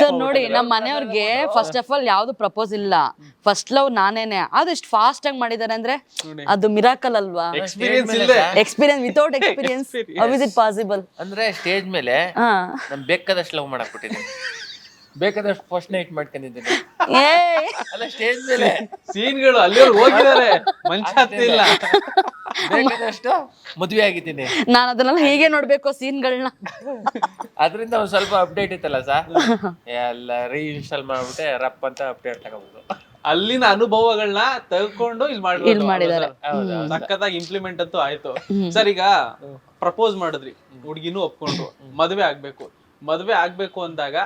S3: ಸರ್ ನೋಡಿ ನಮ್ಮ ಮನೆಯವ್ರಿಗೆ ಫಸ್ಟ್ ಆಫ್ ಆಲ್ ಯಾವ್ದು ಪ್ರಪೋಸ್ ಇಲ್ಲ. ಫಸ್ಟ್ ಲವ್ ನಾನೇನೆ. ಅದು ಎಷ್ಟು ಫಾಸ್ಟ್ ಆಗಿ ಮಾಡಿದಾರೆ ಅಂದ್ರೆ ಅದು ಮಿರಾಕಲ್ ಅಲ್ವಾ?
S1: ಎಕ್ಸ್ಪೀರಿಯನ್ಸ್ ಇಲ್ಲ.
S3: Experience without experience how is it possible
S2: ಅಂದ್ರೆ ಸ್ಟೇಜ್ ಮೇಲೆ
S3: ಹಾ.
S2: ನಾನು ಬೇಕಾದಷ್ಟು ಲವ್ ಮಾಡಕ್ ಬಿಟ್ಟಿದ್ದೀನಿ. ಬೇಕಾದಷ್ಟು ಫಸ್ಟ್ ನೈಟ್ ಮಾಡ್ಕೊಂಡಿದ್ದೀನಿ.
S3: ಏ.
S2: ಅಲ್ಲ ಸ್ಟೇಜ್ ಮೇಲೆ.
S1: ಸೀನ್ಗಳು ಹೋಗಿದ್ದಾರೆ. ಮಂಚ ಹತ್ತಿಲ್ಲ
S2: ಬೇಕಾದಷ್ಟು ಮದುವೆ ಆಗಿದ್ದೀನಿ.
S3: ನಾನು ಅದನ್ನೆಲ್ಲ ಹೇಗೆ ನೋಡ್ಬೇಕು ಸೀನ್ಗಳನ್ನ.
S2: ಅದರಿಂದ ಒಂದ್ ಸ್ವಲ್ಪ ಅಪ್ಡೇಟ್ ಇತ್ತಲ್ಲ ಸರ್ ಎಲ್ಲ ರೀಇನ್ಸ್ಟಾಲ್ ಮಾಡ್ಬಿಟ್ಟೆ ರಪ್ ಅಂತ ಅಪ್ಡೇಟ್ ತಗೋಬೋದು.
S1: ಅಲ್ಲಿನ ಅನುಭವಗಳನ್ನ ತಗೊಂಡು ಇಲ್ಲಿ
S3: ಇಲ್ಲಿ ಮಾಡಿದ್ದಾರೆ.
S1: ಸಖತ್ತಾಗಿ ಇಂಪ್ಲಿಮೆಂಟ್ ಅಂತೂ ಆಯ್ತು. ಸರ್ ಈಗ ಪ್ರಪೋಸ್ ಮಾಡಿದ್ರಿ. ಹುಡುಗಿನೂ ಒಪ್ಕೊಂಡ್ರು. ಮದ್ವೆ ಆಗ್ಬೇಕು. ಮದ್ವೆ ಆಗ್ಬೇಕು ಅಂದಾಗ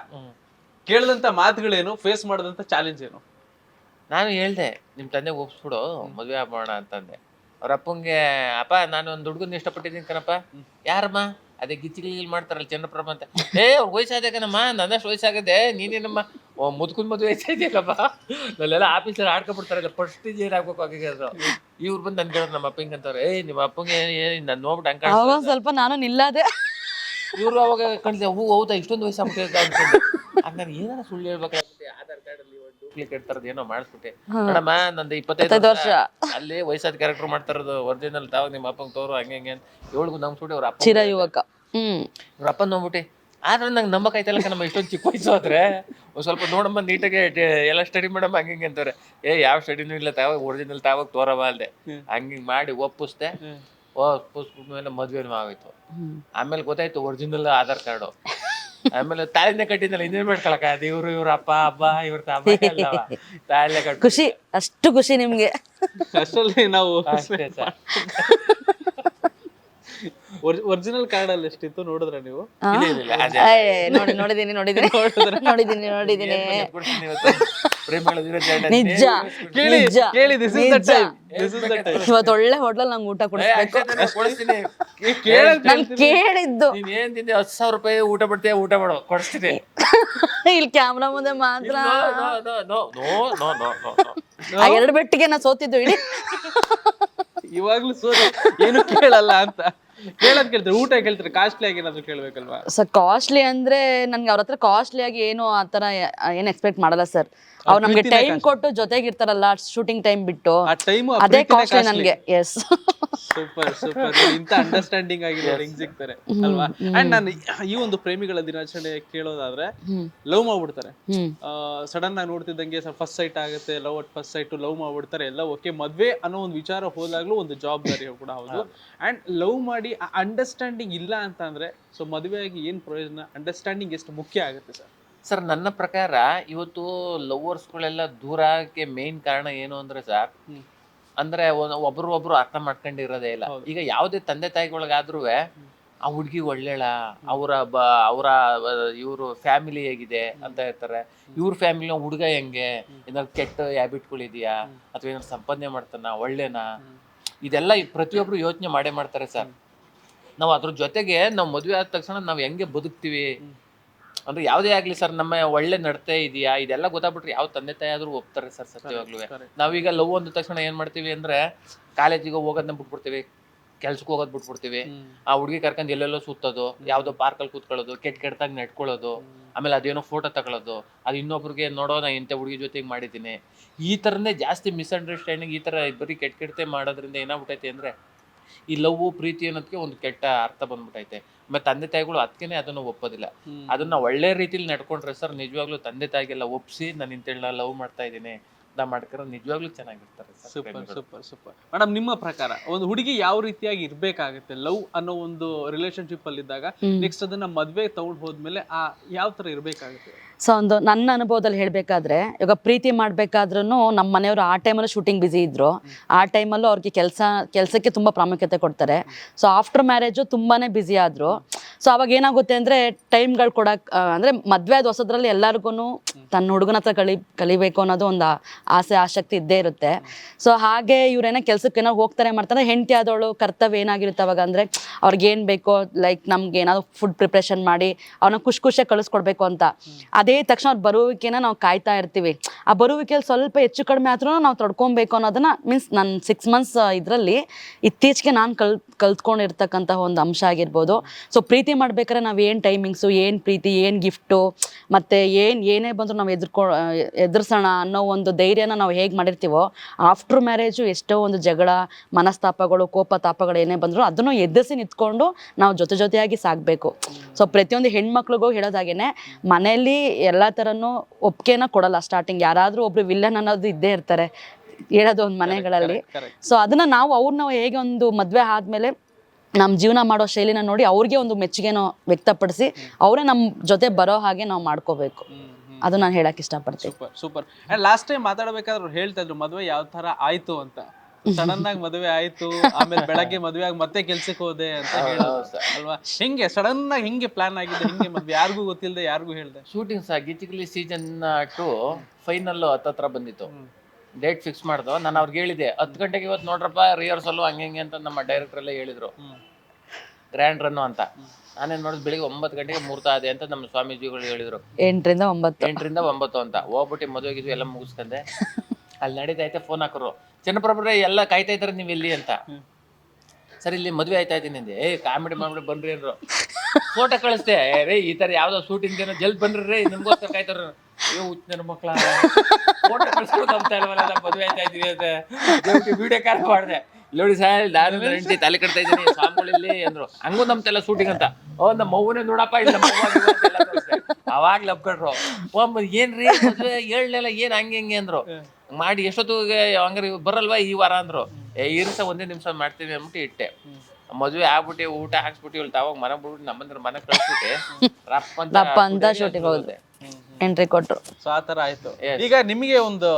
S1: ಕೇಳಿದಂತ ಮಾತುಗಳೇನು ಫೇಸ್ ಮಾಡಿದಂತ ಚಾಲೆಂಜ್ ಏನು?
S2: ನಾನು ಹೇಳ್ದೆ ನಿಮ್ ತಂದೆ ಒಪ್ಸ್ಬಿಡು ಮದ್ವೆ ಮಾಡೋಣ ಅಂತಂದೆ. ಅವ್ರ ಅಪ್ಪಂಗೆ ಅಪ್ಪ ನಾನು ಒಂದು ಹುಡುಗನ ಇಷ್ಟಪಟ್ಟಿದ್ದೀನಿ ಕಣಪ್ಪ. ಯಾರಮ್ಮ? ಅದೇ ಗಿಚ್ಚಿಗಿಲ್ ಮಾಡ್ತಾರಲ್ಲ ಚಂದ್ರಪ್ರಭ ಅಂತ. ಏ ಅವ್ರ ವಯಸ್ಸಾದ ಕಣಮ್ಮ ನನ್ನಷ್ಟು ವಯಸ್ಸಾಗದೆ ನೀನೇನಮ್ಮ ಮುದ್ಕುನ್ ಮದುವೆ ಆಯ್ತಾ ಇದೆಯಲ್ಲಪ್ಪ? ನಲ್ಲೆಲ್ಲ ಆಫೀಸರ್ ಆಡ್ಕೊಬಿಡ್ತಾರಲ್ಲ ಫಸ್ಟ್ ಜೇರ್ ಆಗ್ಬೇಕು ಆಗಿರೋದು ಇವ್ರು ಬಂದು ನನ್ಗೆ ಹೇಳೋದು ನಮ್ಮ ಅಪ್ಪಂಗೆ ಅಂತಾರೆ ಏ ನಿಮ್ಮ ಅಪ್ಪಂಗೆ ನಾನು ನೋಡ್ಬಿಟ್ಟು
S3: ಅವಾಗ ಒಂದ್ ಸ್ವಲ್ಪ ನಾನು ನಿಲ್ಲದೆ.
S2: ಇವ್ರು ಅವಾಗ ಕಣ್ಸಿದೆ ಹೂ ಹೌದಾ ಇಷ್ಟೊಂದು ವಯಸ್ಸಾಗ್ಬಿಟ್ಟೆ ಅನ್ಕೊಂಡು ಆಗ ನಾನು ಏನಾರ ಸುಳ್ಳು ಹೇಳ್ಬೇಕಾಗುತ್ತೆ? ಆಧಾರ್ ಕಾರ್ಡ್ ಅಲ್ಲಿ ಒಂದು ಡೂಪ್ಲಿಕೇಟ್ ತರದ್ ಏನೋ ಮಾಡಿಸ್ಬಿಟ್ಟೆ. ಮೇಡಮ್ ನಂದು ಇಪ್ಪತ್ತೈದು ವರ್ಷ. ಅಲ್ಲಿ ವಯಸ್ಸಾದ ಕ್ಯಾರೆಕ್ಟರ್ ಮಾಡ್ತಾರದು ಒರಿಜಿನಲ್ ತಾವ್ ನಿಮ್ಮ ಅಪ್ಪಂಗೆ ತೋರು ಹಂಗೆ ಹಂಗೆ ಅಂತ. ಏಳ್ಗು ನಮ್ ಸುಡಿ ಅವ್ರ ಅಪ್ಪ
S3: ಚಿರ ಯುವಕ. ಹ್ಮ್.
S2: ಅವ್ರ ಅಪ್ಪನ ನೋಡ್ಬಿಟ್ಟು. ಆದ್ರೆ ನಂಗೆ ನಂಬಕಾಯ್ತಲ್ಲ ನಮ್ಮ ಇಷ್ಟೊಂದು ಚಿಕ್ಕ ವಯಸ್ಸು ಆದ್ರೆ. ಒಂದ್ ಸ್ವಲ್ಪ ನೋಡಮ್ಮ ನೀಟಾಗಿ ಎಲ್ಲ ಸ್ಟಡಿ ಮಾಡಮ್ಮ ಹಂಗೆ ಹಿಂಗೆ ಅಂತಾರೆ ಏ ಯಾವ ಸ್ಟಡಿನೂ ಇಲ್ಲ ತಾವಾಗ ಒರಿಜಿನಲ್ ತಾವಾಗ ತೋರವ ಅಲ್ದೆ. ಹಂಗೆ ಮಾಡಿ ಒಪ್ಪಿಸ್ದೆ. ಒಪ್ಪಿಸ್ಬಿಟ್ಮೇಲೆ ಮದ್ವೆನೂ ಆಗೋಯ್ತು. ಆಮೇಲೆ ಗೊತ್ತಾಯ್ತು ಒರಿಜಿನಲ್ ಆಧಾರ್ ಕಾರ್ಡು ಆಮೇಲೆ ತಾಳಿನೇ ಕಟ್ಟಿದ್ನಲ್ಲ ಇನ್ನೇನ್ ಮಾಡ್ಕೊಳಕ ಅದು ಇವ್ರು ಇವ್ರ ಅಪ್ಪ ಅಬ್ಬ ಇವ್ರ ತಮ್ಮ ಎಲ್ಲವ. ತಾಳಿನೇ ಕಟ್ಟಿ
S3: ಖುಷಿ ಅಷ್ಟು ಖುಷಿ ನಿಮ್ಗೆ.
S1: ಅಷ್ಟರಲ್ಲಿ ನಾವು
S2: ಅಷ್ಟೇ ಸರ್.
S1: ಒರಿಜಿನಲ್ ಕಾರ್ಡ್ ಅಲ್ಲಿ ಎಷ್ಟಿತ್ತು ನೋಡಿದ್ರ ನೀವು?
S3: ನೋಡಿ ನೋಡಿದೀನಿ ನೋಡಿದೀನಿ. ನೋಡಿದೀನಿ ನೋಡಿದೀನಿ. ನಿಜ ನಿಜ.
S1: ಕೇಳಿ ದಿಸ್
S3: ಇವತ್ತು ಒಳ್ಳೆ ಹೋಟ್ಲಲ್ಲಿ ನಂಗೆ ಊಟ ಕೊಡಿಸ್ಬೇಕು. ನಾನು ಕೇಳಿದ್ದು
S2: ಹತ್ತು ಸಾವಿರ ರೂಪಾಯಿ ಊಟ ಬಿಡ್ತೀಯ? ಊಟ ಮಾಡೋ ಕೊಡಿಸ್ತೀನಿ.
S3: ಇಲ್ಲಿ ಕ್ಯಾಮ್ರಾ ಮುಂದೆ ಮಾತ್ರ. ಆ ಎರಡು ಬೆಟ್ಟಿಗೆ ನಾ ಸೋತಿದ್ದು ಇಡೀ.
S1: ಇವಾಗ್ಲೂ ಸೋತ ಏನು ಕೇಳಲ್ಲ ಅಂತ. ಕೇಳೋದ್ ಕೇಳ್ತಾರೆ? ಊಟ ಕೇಳ್ತಾರೆ? ಕಾಸ್ಟ್ಲಿ ಆಗಿ ಏನಾದ್ರು ಕೇಳ್ಬೇಕಲ್ವಾ?
S3: ಸರ್ ಕಾಸ್ಟ್ಲಿ ಅಂದ್ರೆ ನನ್ಗೆ ಅವ್ರ ಹತ್ರ ಕಾಸ್ಟ್ಲಿ ಆಗಿ ಏನು ಆ ಥರ ಏನು ಎಕ್ಸ್ಪೆಕ್ಟ್ ಮಾಡಲ್ಲ ಸರ್. ಅವ್ರು ನಮ್ಗೆ ಟೈಮ್ ಕೊಟ್ಟು ಜೊತೆಗಿರ್ತಾರಲ್ಲ ಶೂಟಿಂಗ್ ಟೈಮ್ ಬಿಟ್ಟು.
S1: ಆ ಟೈಮ್
S3: ಅದೇ ಕಾಸ್ಟ್ಲಿ ನನ್ಗೆ. ಎಸ್
S1: ಸೂಪರ್ ಸೂಪರ್ ಇಂತ ಅಂಡರ್ಸ್ಟ್ಯಾಂಡಿಂಗ್ ಆಗಿರೋ ರಿಂಗ್ ಸಿಗ್ತಾರೆ ಅಲ್ವಾ? ಅಂಡ್ ನಾನು ಈ ಒಂದು ಪ್ರೇಮಿಗಳ ದಿನಾಚರಣೆ ಕೇಳೋದಾದ್ರೆ ಲವ್ ಮಾಡ್ಬಿಡ್ತಾರೆ ಸಡನ್ ಆಗಿ ನೋಡ್ತಿದ್ದಂಗೆ ಫಸ್ಟ್ ಸೈಟ್ ಆಗುತ್ತೆ love at first sight love ಮಾಡ್ಬಿಡ್ತಾರೆ ಎಲ್ಲ ಓಕೆ ಮದ್ವೆ ಅನ್ನೋ ಒಂದು ವಿಚಾರ ಹೋದಾಗ್ಲೂ ಒಂದು ಜವಾಬ್ದಾರಿ ಕೂಡ ಹೌದು. ಅಂಡ್ ಲವ್ ಮಾಡಿ ಅಂಡರ್ಸ್ಟ್ಯಾಂಡಿಂಗ್ ಇಲ್ಲ ಅಂತ ಅಂದ್ರೆ ಸೊ ಮದುವೆ ಆಗಿ ಏನ್ ಪ್ರಯೋಜನ? ಅಂಡರ್ಸ್ಟ್ಯಾಂಡಿಂಗ್ ಎಷ್ಟು ಮುಖ್ಯ ಆಗುತ್ತೆ ಸರ್?
S2: ಸರ್ ನನ್ನ ಪ್ರಕಾರ ಇವತ್ತು ಲವರ್ಸ್ಗಳೆಲ್ಲ ದೂರ ಆಗಕ್ಕೆ ಮೇನ್ ಕಾರಣ ಏನು ಅಂದ್ರೆ ಸರ್ ಅಂದ್ರೆ ಒಬ್ರು ಒಬ್ರು ಅರ್ಥ ಮಾಡ್ಕೊಂಡಿರೋದೇ ಇಲ್ಲ. ಈಗ ಯಾವುದೇ ತಂದೆ ತಾಯಿಗಳಿಗಾದ್ರೂ ಆ ಹುಡ್ಗಿ ಒಳ್ಳೆಳ ಅವರ ಬ ಅವರ ಇವರು ಫ್ಯಾಮಿಲಿ ಹೇಗಿದೆ ಅಂತ ಹೇಳ್ತಾರೆ. ಇವ್ರ ಫ್ಯಾಮಿಲಿ ಹುಡುಗ ಹೆಂಗೆ? ಏನಾದ್ರು ಕೆಟ್ಟ ಹ್ಯಾಬಿಟ್ಗಳಿದೆಯಾ ಅಥವಾ ಏನಾದ್ರು ಸಂಪಾದನೆ ಮಾಡ್ತಾನ ಒಳ್ಳೆನಾ? ಇದೆಲ್ಲ ಪ್ರತಿಯೊಬ್ರು ಯೋಚನೆ ಮಾಡೇ ಮಾಡ್ತಾರೆ ಸರ್. ನಾವು ಅದ್ರ ಜೊತೆಗೆ ನಾವು ಮದುವೆ ಆದ ತಕ್ಷಣ ನಾವು ಹೆಂಗೆ ಬದುಕ್ತೀವಿ? ಅಂದ್ರೆ ಯಾವುದೇ ಆಗ್ಲಿ ಸರ್ ನಮ್ಮ ಒಳ್ಳೆ ನಡತೆ ಇದೆಯಾ? ಇದೆಲ್ಲ ಗೊತ್ತಾಗ್ಬಿಟ್ರೆ ಯಾವ ತಂದೆ ತಾಯಿ ಆದ್ರೂ ಒಪ್ತಾರೆ ಸರ್ ಸತ್ಯವಾಗ್ಲೂ. ನಾವೀಗ ಲವ್ ಅಂದ ತಕ್ಷಣ ಏನ್ ಮಾಡ್ತೀವಿ ಅಂದ್ರೆ ಕಾಲೇಜಿಗೆ ಹೋಗೋದನ್ನ ಬಿಟ್ಬಿಡ್ತೀವಿ ಕೆಲ್ಸಕ್ಕೆ ಹೋಗೋದ್ ಬಿಟ್ಬಿಡ್ತೀವಿ. ಆ ಹುಡುಗಿ ಕರ್ಕೊಂಡು ಎಲ್ಲೆಲ್ಲೋ ಸುತ್ತೋದು ಯಾವ್ದೋ ಪಾರ್ಕ್ ಅಲ್ಲಿ ಕೂತ್ಕೊಳ್ಳೋದು ಕೆಟ್ಟ ಕೆಟ್ಟದಾಗ ನೆಟ್ಕೊಳ್ಳೋದು ಆಮೇಲೆ ಅದೇನೋ ಫೋಟೋ ತಗೊಳ್ಳೋದು ಅದು ಇನ್ನೊಬ್ರಿಗೆ ನೋಡೋ ನಾ ಇಂಥ ಹುಡುಗಿ ಜೊತೆಗೆ ಮಾಡಿದ್ದೀನಿ. ಈ ಥರನೇ ಜಾಸ್ತಿ ಮಿಸ್ಅಂಡರ್ಸ್ಟ್ಯಾಂಡಿಂಗ್ ಈ ಥರ ಬರೀ ಕೆಟ್ಟ ಕೆಟ್ಟತೆ ಮಾಡೋದ್ರಿಂದ ಏನಾಗ್ಬಿಟ್ಟೈತಿ ಅಂದ್ರೆ ಈ ಲವ್ ಪ್ರೀತಿ ಅನ್ನೋದಕ್ಕೆ ಒಂದು ಕೆಟ್ಟ ಅರ್ಥ ಬಂದ್ಬಿಟ್ಟೈತೆ ಮತ್ತೆ ತಂದೆ ತಾಯಿಗಳು ಅದಕ್ಕೆ ಅದನ್ನು ಒಪ್ಪೋದಿಲ್ಲ. ಅದನ್ನ ಒಳ್ಳೆ ರೀತಿಲಿ ನಡ್ಕೊಂಡ್ರೆ ಸರ್ ನಿಜವಾಗ್ಲೂ ತಂದೆ ತಾಯಿಗೆಲ್ಲ ಒಪ್ಸಿ ನಾನು ಇಂತೇಳಿ ಲವ್ ಮಾಡ್ತಾ ಇದ್ದೀನಿ ನಾ ಮಾಡ್ಕೊಂಡ್ರೆ ನಿಜವಾಗ್ಲೂ ಚೆನ್ನಾಗಿರ್ತಾರೆ sir
S1: super super super. Madam ನಿಮ್ಮ ಪ್ರಕಾರ ಒಂದು ಹುಡುಗಿ ಯಾವ ರೀತಿಯಾಗಿ ಇರ್ಬೇಕಾಗುತ್ತೆ ಲವ್ ಅನ್ನೋ ಒಂದು ರಿಲೇಶನ್ಶಿಪ್ ಅಲ್ಲಿ ಇದ್ದಾಗ ನೆಕ್ಸ್ಟ್ ಅದನ್ನ ಮದ್ವೆ ತಗೊಂಡ್ ಹೋದ್ಮೇಲೆ ಆ ಯಾವ ತರ ಇರ್ಬೇಕಾಗುತ್ತೆ?
S3: ಸೊ ಒಂದು ನನ್ನ ಅನುಭವದಲ್ಲಿ ಹೇಳಬೇಕಾದ್ರೆ, ಇವಾಗ ಪ್ರೀತಿ ಮಾಡಬೇಕಾದ್ರೂ ನಮ್ಮ ಮನೆಯವರು ಆ ಟೈಮಲ್ಲೂ ಶೂಟಿಂಗ್ ಬಿಸಿ ಇದ್ದರು ಆ ಟೈಮಲ್ಲೂ ಅವ್ರಿಗೆ ಕೆಲಸ, ಕೆಲಸಕ್ಕೆ ತುಂಬ ಪ್ರಾಮುಖ್ಯತೆ ಕೊಡ್ತಾರೆ. ಸೊ ಆಫ್ಟರ್ ಮ್ಯಾರೇಜು ತುಂಬಾ ಬ್ಯುಸಿ ಆದರು. ಸೊ ಅವಾಗ ಏನಾಗುತ್ತೆ ಅಂದರೆ ಟೈಮ್ಗಳು ಕೊಡಕ್ಕೆ ಅಂದರೆ ಮದುವೆ ಆದ ಹೊಸದ್ರಲ್ಲಿ ಎಲ್ಲರಿಗೂ ತನ್ನ ಹುಡುಗನ ಹತ್ರ ಕಲಿ ಕಲಿಬೇಕು ಅನ್ನೋದು ಒಂದು ಆಸೆ, ಆಸಕ್ತಿ ಇದ್ದೇ ಇರುತ್ತೆ. ಸೊ ಹಾಗೆ ಇವರೇನೋ ಕೆಲಸಕ್ಕೆ ಏನೋ ಹೋಗ್ತಾರೆ, ಮಾಡ್ತಾರೆ. ಹೆಂಡತಿ ಆದವಳು ಕರ್ತವ್ಯ ಏನಾಗಿರುತ್ತೆ ಅವಾಗ ಅಂದರೆ, ಅವ್ರಿಗೆ ಏನು ಬೇಕೋ ಲೈಕ್ ನಮ್ಗೆ ಏನಾದ್ರು ಫುಡ್ ಪ್ರಿಪ್ರೇಷನ್ ಮಾಡಿ ಅವ್ರನ್ನ ಖುಷಿ ಖುಷಿಯಾಗಿ ಕಳಿಸ್ಕೊಡ್ಬೇಕು ಅಂತ. ಅದೇ ತಕ್ಷಣ ಅವ್ರ ಬರುವಿಕೆನ ನಾವು ಕಾಯ್ತಾ ಇರ್ತೀವಿ. ಆ ಬರುವಿಕೆಯಲ್ಲಿ ಸ್ವಲ್ಪ ಹೆಚ್ಚು ಕಡಿಮೆ ಆದ್ರೂ ನಾವು ತೊಡ್ಕೊಬೇಕು ಅನ್ನೋದನ್ನ ಮೀನ್ಸ್ ನನ್ನ ಸಿಕ್ಸ್ ಮಂತ್ಸ್ ಇದರಲ್ಲಿ ಇತ್ತೀಚೆಗೆ ನಾನು ಕಲ್ ಕಲ್ತ್ಕೊಂಡಿರ್ತಕ್ಕಂತಹ ಒಂದು ಅಂಶ ಆಗಿರ್ಬೋದು. ಸೊ ಪ್ರೀತಿ ಮಾಡ್ಬೇಕಾದ್ರೆ ನಾವು ಏನು ಟೈಮಿಂಗ್ಸು ಏನು ಪ್ರೀತಿ, ಏನು ಗಿಫ್ಟು ಮತ್ತು ಏನು, ಏನೇ ಬಂದರೂ ನಾವು ಎದುರ್ಕೊ ಎದುರಿಸೋಣ ಅನ್ನೋ ಒಂದು ಧೈರ್ಯನ ನಾವು ಹೇಗೆ ಮಾಡಿರ್ತೀವೋ ಆಫ್ಟರ್ ಮ್ಯಾರೇಜು ಎಷ್ಟೋ ಒಂದು ಜಗಳ, ಮನಸ್ತಾಪಗಳು ಕೋಪ ತಾಪಗಳು ಏನೇ ಬಂದರೂ ಅದನ್ನು ಎದುರಿಸಿ ನಿಂತ್ಕೊಂಡು ನಾವು ಜೊತೆ ಜೊತೆಯಾಗಿ ಸಾಗಬೇಕು. ಸೊ ಪ್ರತಿಯೊಂದು ಹೆಣ್ಮಕ್ಳಿಗೂ ಹೇಳೋದಾಗೇನೆ ಮನೆಯಲ್ಲಿ ಎಲ್ಲ ಥರನೂ ಒಪ್ಪಿಗೆನ ಕೊಡಲ್ಲ ಸ್ಟಾರ್ಟಿಂಗ್ ಯಾರಾದರೂ ಒಬ್ರು ವಿಲ್ಲನ್ ಅನ್ನೋದು ಇದ್ದೇ ಇರ್ತಾರೆ ಹೇಳೋದು ಒಂದು ಮನೆಗಳಲ್ಲಿ. ಸೊ ಅದನ್ನ ನಾವು ಅವ್ರನ್ನ ಹೇಗೆ ಒಂದು ಮದುವೆ ಆದಮೇಲೆ ನಮ್ಮ ಜೀವನ ಮಾಡೋ ಶೈಲಿನ ನೋಡಿ ಅವ್ರಿಗೆ ಒಂದು ಮೆಚ್ಚುಗೆನೋ ವ್ಯಕ್ತಪಡಿಸಿ ಅವರೇ ನಮ್ಮ ಜೊತೆ ಬರೋ ಹಾಗೆ ನಾವು ಮಾಡ್ಕೋಬೇಕು. ಅದು ನಾನು ಹೇಳಕ್ ಇಷ್ಟಪಡ್ತೀನಿ.
S1: Super super. ಲಾಸ್ಟ್ ಟೈಮ್ ಮಾತಾಡಬೇಕಾದ್ರೆ ಅವ್ರು ಹೇಳ್ತಾ ಇದ್ರು ಮದುವೆ ಯಾವ ತರ ಆಯ್ತು ಅಂತ. ಸಡನ್ ಆಗಿ ಮದುವೆ ಆಯ್ತು ಆಮೇಲೆ ಬೆಳಗ್ಗೆ ಮದುವೆ ಆಗಿ ಮತ್ತೆ ಕೆಲ್ಸಕ್ಕೆ ಹೋದೆ ಅಂತ ಹೇಳಿದ್ರು ಅಲ್ವಾ? ಹಿಂಗೆ ಸಡನ್ ಆಗಿ ಹಿಂಗೆ ಪ್ಲಾನ್ ಆಗಿದೆ ಹಿಂಗೆ ಮದ್ವೆ. ಯಾರಿಗೂ ಗೊತ್ತಿಲ್ಲದೆ ಯಾರಿಗೂ ಹೇಳ್ದೆ.
S2: ಶೂಟಿಂಗ್ಸ್ ಗೀಚಿಕಲಿ ಸೀಸನ್ ಟು ಫೈನಲ್ ಹತ್ತತ್ರ ಬಂದಿತ್ತು. ಡೇಟ್ ಫಿಕ್ಸ್ ಮಾಡ್ದು. ನಾನು ಅವ್ರಿಗೆ ಹೇಳಿದೆ ಹತ್ತು ಗಂಟೆಗೆ ಇವತ್ತು ನೋಡ್ರಪ್ಪ ರಿಹರ್ಸಲ್ ಹಂಗೆ ಹಿಂಗೆ ಅಂತ ನಮ್ಮ ಡೈರೆಕ್ಟರ್ ಎಲ್ಲ ಹೇಳಿದ್ರು. ಗ್ರ್ಯಾಂಡ್ ರನ್ನು ಅಂತ. ನಾನೇನ್ ನೋಡಿದ್ ಬೆಳಿಗ್ಗೆ ಒಂಬತ್ತು ಗಂಟೆಗೆ ಮುಹೂರ್ತ ಅದೇ ಅಂತ ನಮ್ಮ ಸ್ವಾಮೀಜಿಗಳು ಹೇಳಿದ್ರು.
S3: ಎಂಟರಿಂದ ಒಂಬತ್ತು.
S2: ಎಂಟರಿಂದ ಒಂಬತ್ತು ಅಂತ. ಹೋಗ್ಬಿಟ್ಟು ಮದುವೆಗಿದ್ವಿ ಎಲ್ಲ ಮುಗಿಸ್ಕೊಂಡೆ ಅಲ್ಲಿ ನಡೀತೈತೆ ಫೋನ್ ಹಾಕೋರು. ಚನ್ನಪ್ರಭುರೇ ಎಲ್ಲ ಕಾಯ್ತಾ ಇದ್ದಾರೆ ನೀವು ಇಲ್ಲಿ ಅಂತ. ಸರಿ ಇಲ್ಲಿ ಮದುವೆ ಆಯ್ತಾ ಇದ್ದೀನಿ ಅಂದೆ. ಏ ಕಾಮಿಡಿ ಮಾಮಿಡಿ ಬನ್ರಿ ಅಂದ್ರು. ಫೋಟೋ ಕಳಿಸ್ದೆ. ಏ ರೇ ಈ ತರ ಯಾವ್ದೋ ಶೂಟಿಂಗ್ ಏನೋ ಜಲ್ದಿ ಬನ್ರಿ ರೇ ನಿಮ್ಗೋಸ್ಕರ ಕಾಯ್ತಾರ ಅಯ್ಯೋ ಉತ್ ನನ್ನ ಮಕ್ಳ. ಫೋಟೋ ಕಳಿಸ್ಬಿಟ್ಟು ಅಂತ ಇಲ್ವಲ್ಲ ಮದುವೆ ಆಯ್ತಾ ಇದ್ದೀನಿ ಅಂತ. ವಿಡಿಯೋ ಕಾಲ್ ಮಾಡಿದೆ. ನೋಡಿ ಸರ್ ನಾನು ಹೆಂಡತಿ ತಲೆ ಕಟ್ತಾ ಇದ್ದೀನಿ ಸ್ವಾಮಿಗಳಲ್ಲಿ ಅಂದ್ರು. ಹಂಗೂ ನಮ್ದೆಲ್ಲ ಶೂಟಿಂಗ್ ಅಂತ. ಓ ನಮ್ಮ ಮಗುನೇ ನೋಡಪ್ಪ ಇಲ್ಲ. ಅವಾಗ ಲಬ್ಕೊಂಡ್ರು. ಏನ್ರಿ ಮದ್ವೆ ಹೇಳ್ಲಿಲ್ಲ ಏನ್ ಹಂಗೆ ಹಿಂಗೆ ಅಂದ್ರು. ಮಾಡಿ ಎಷ್ಟೊತ್ತಿಗೆ ಹಂಗಾರೆ ಬರಲ್ವಾ ಈ ವಾರ ಅಂದ್ರು ಏ ಇರ್ಸ ಒಂದೇ ನಿಮಿಷ ಮಾಡ್ತೀವಿ ಅಂದ್ಬಿಟ್ಟು ಇಟ್ಟೆ ಮದುವೆ ಆಗ್ಬಿಟ್ಟು ಊಟ ಹಾಕ್ಸ್ಬಿಟ್ಟು ಇಲ್ಲಿ ತಾವಾಗ ಮನೆ ಬಿಡ್ಬಿಟ್ಟು ನಮ್ಮಂದ್ರ ಮನೆ ಕಳ್ಸ್ಬಿಟ್ಟೆ ರಪ್ಪ ಅಂತ
S3: ರಪ್ಪ ಅಂತ
S2: shooting
S3: shooting ಹೋದೆ.
S2: ಹೋದೆ.
S3: ಎಂಟ್ರಿ ಕೊಟ್ರು
S1: ಸೊ ಆ ತರ ಆಯ್ತು. ಈಗ ನಿಮಗೆ ಒಂದು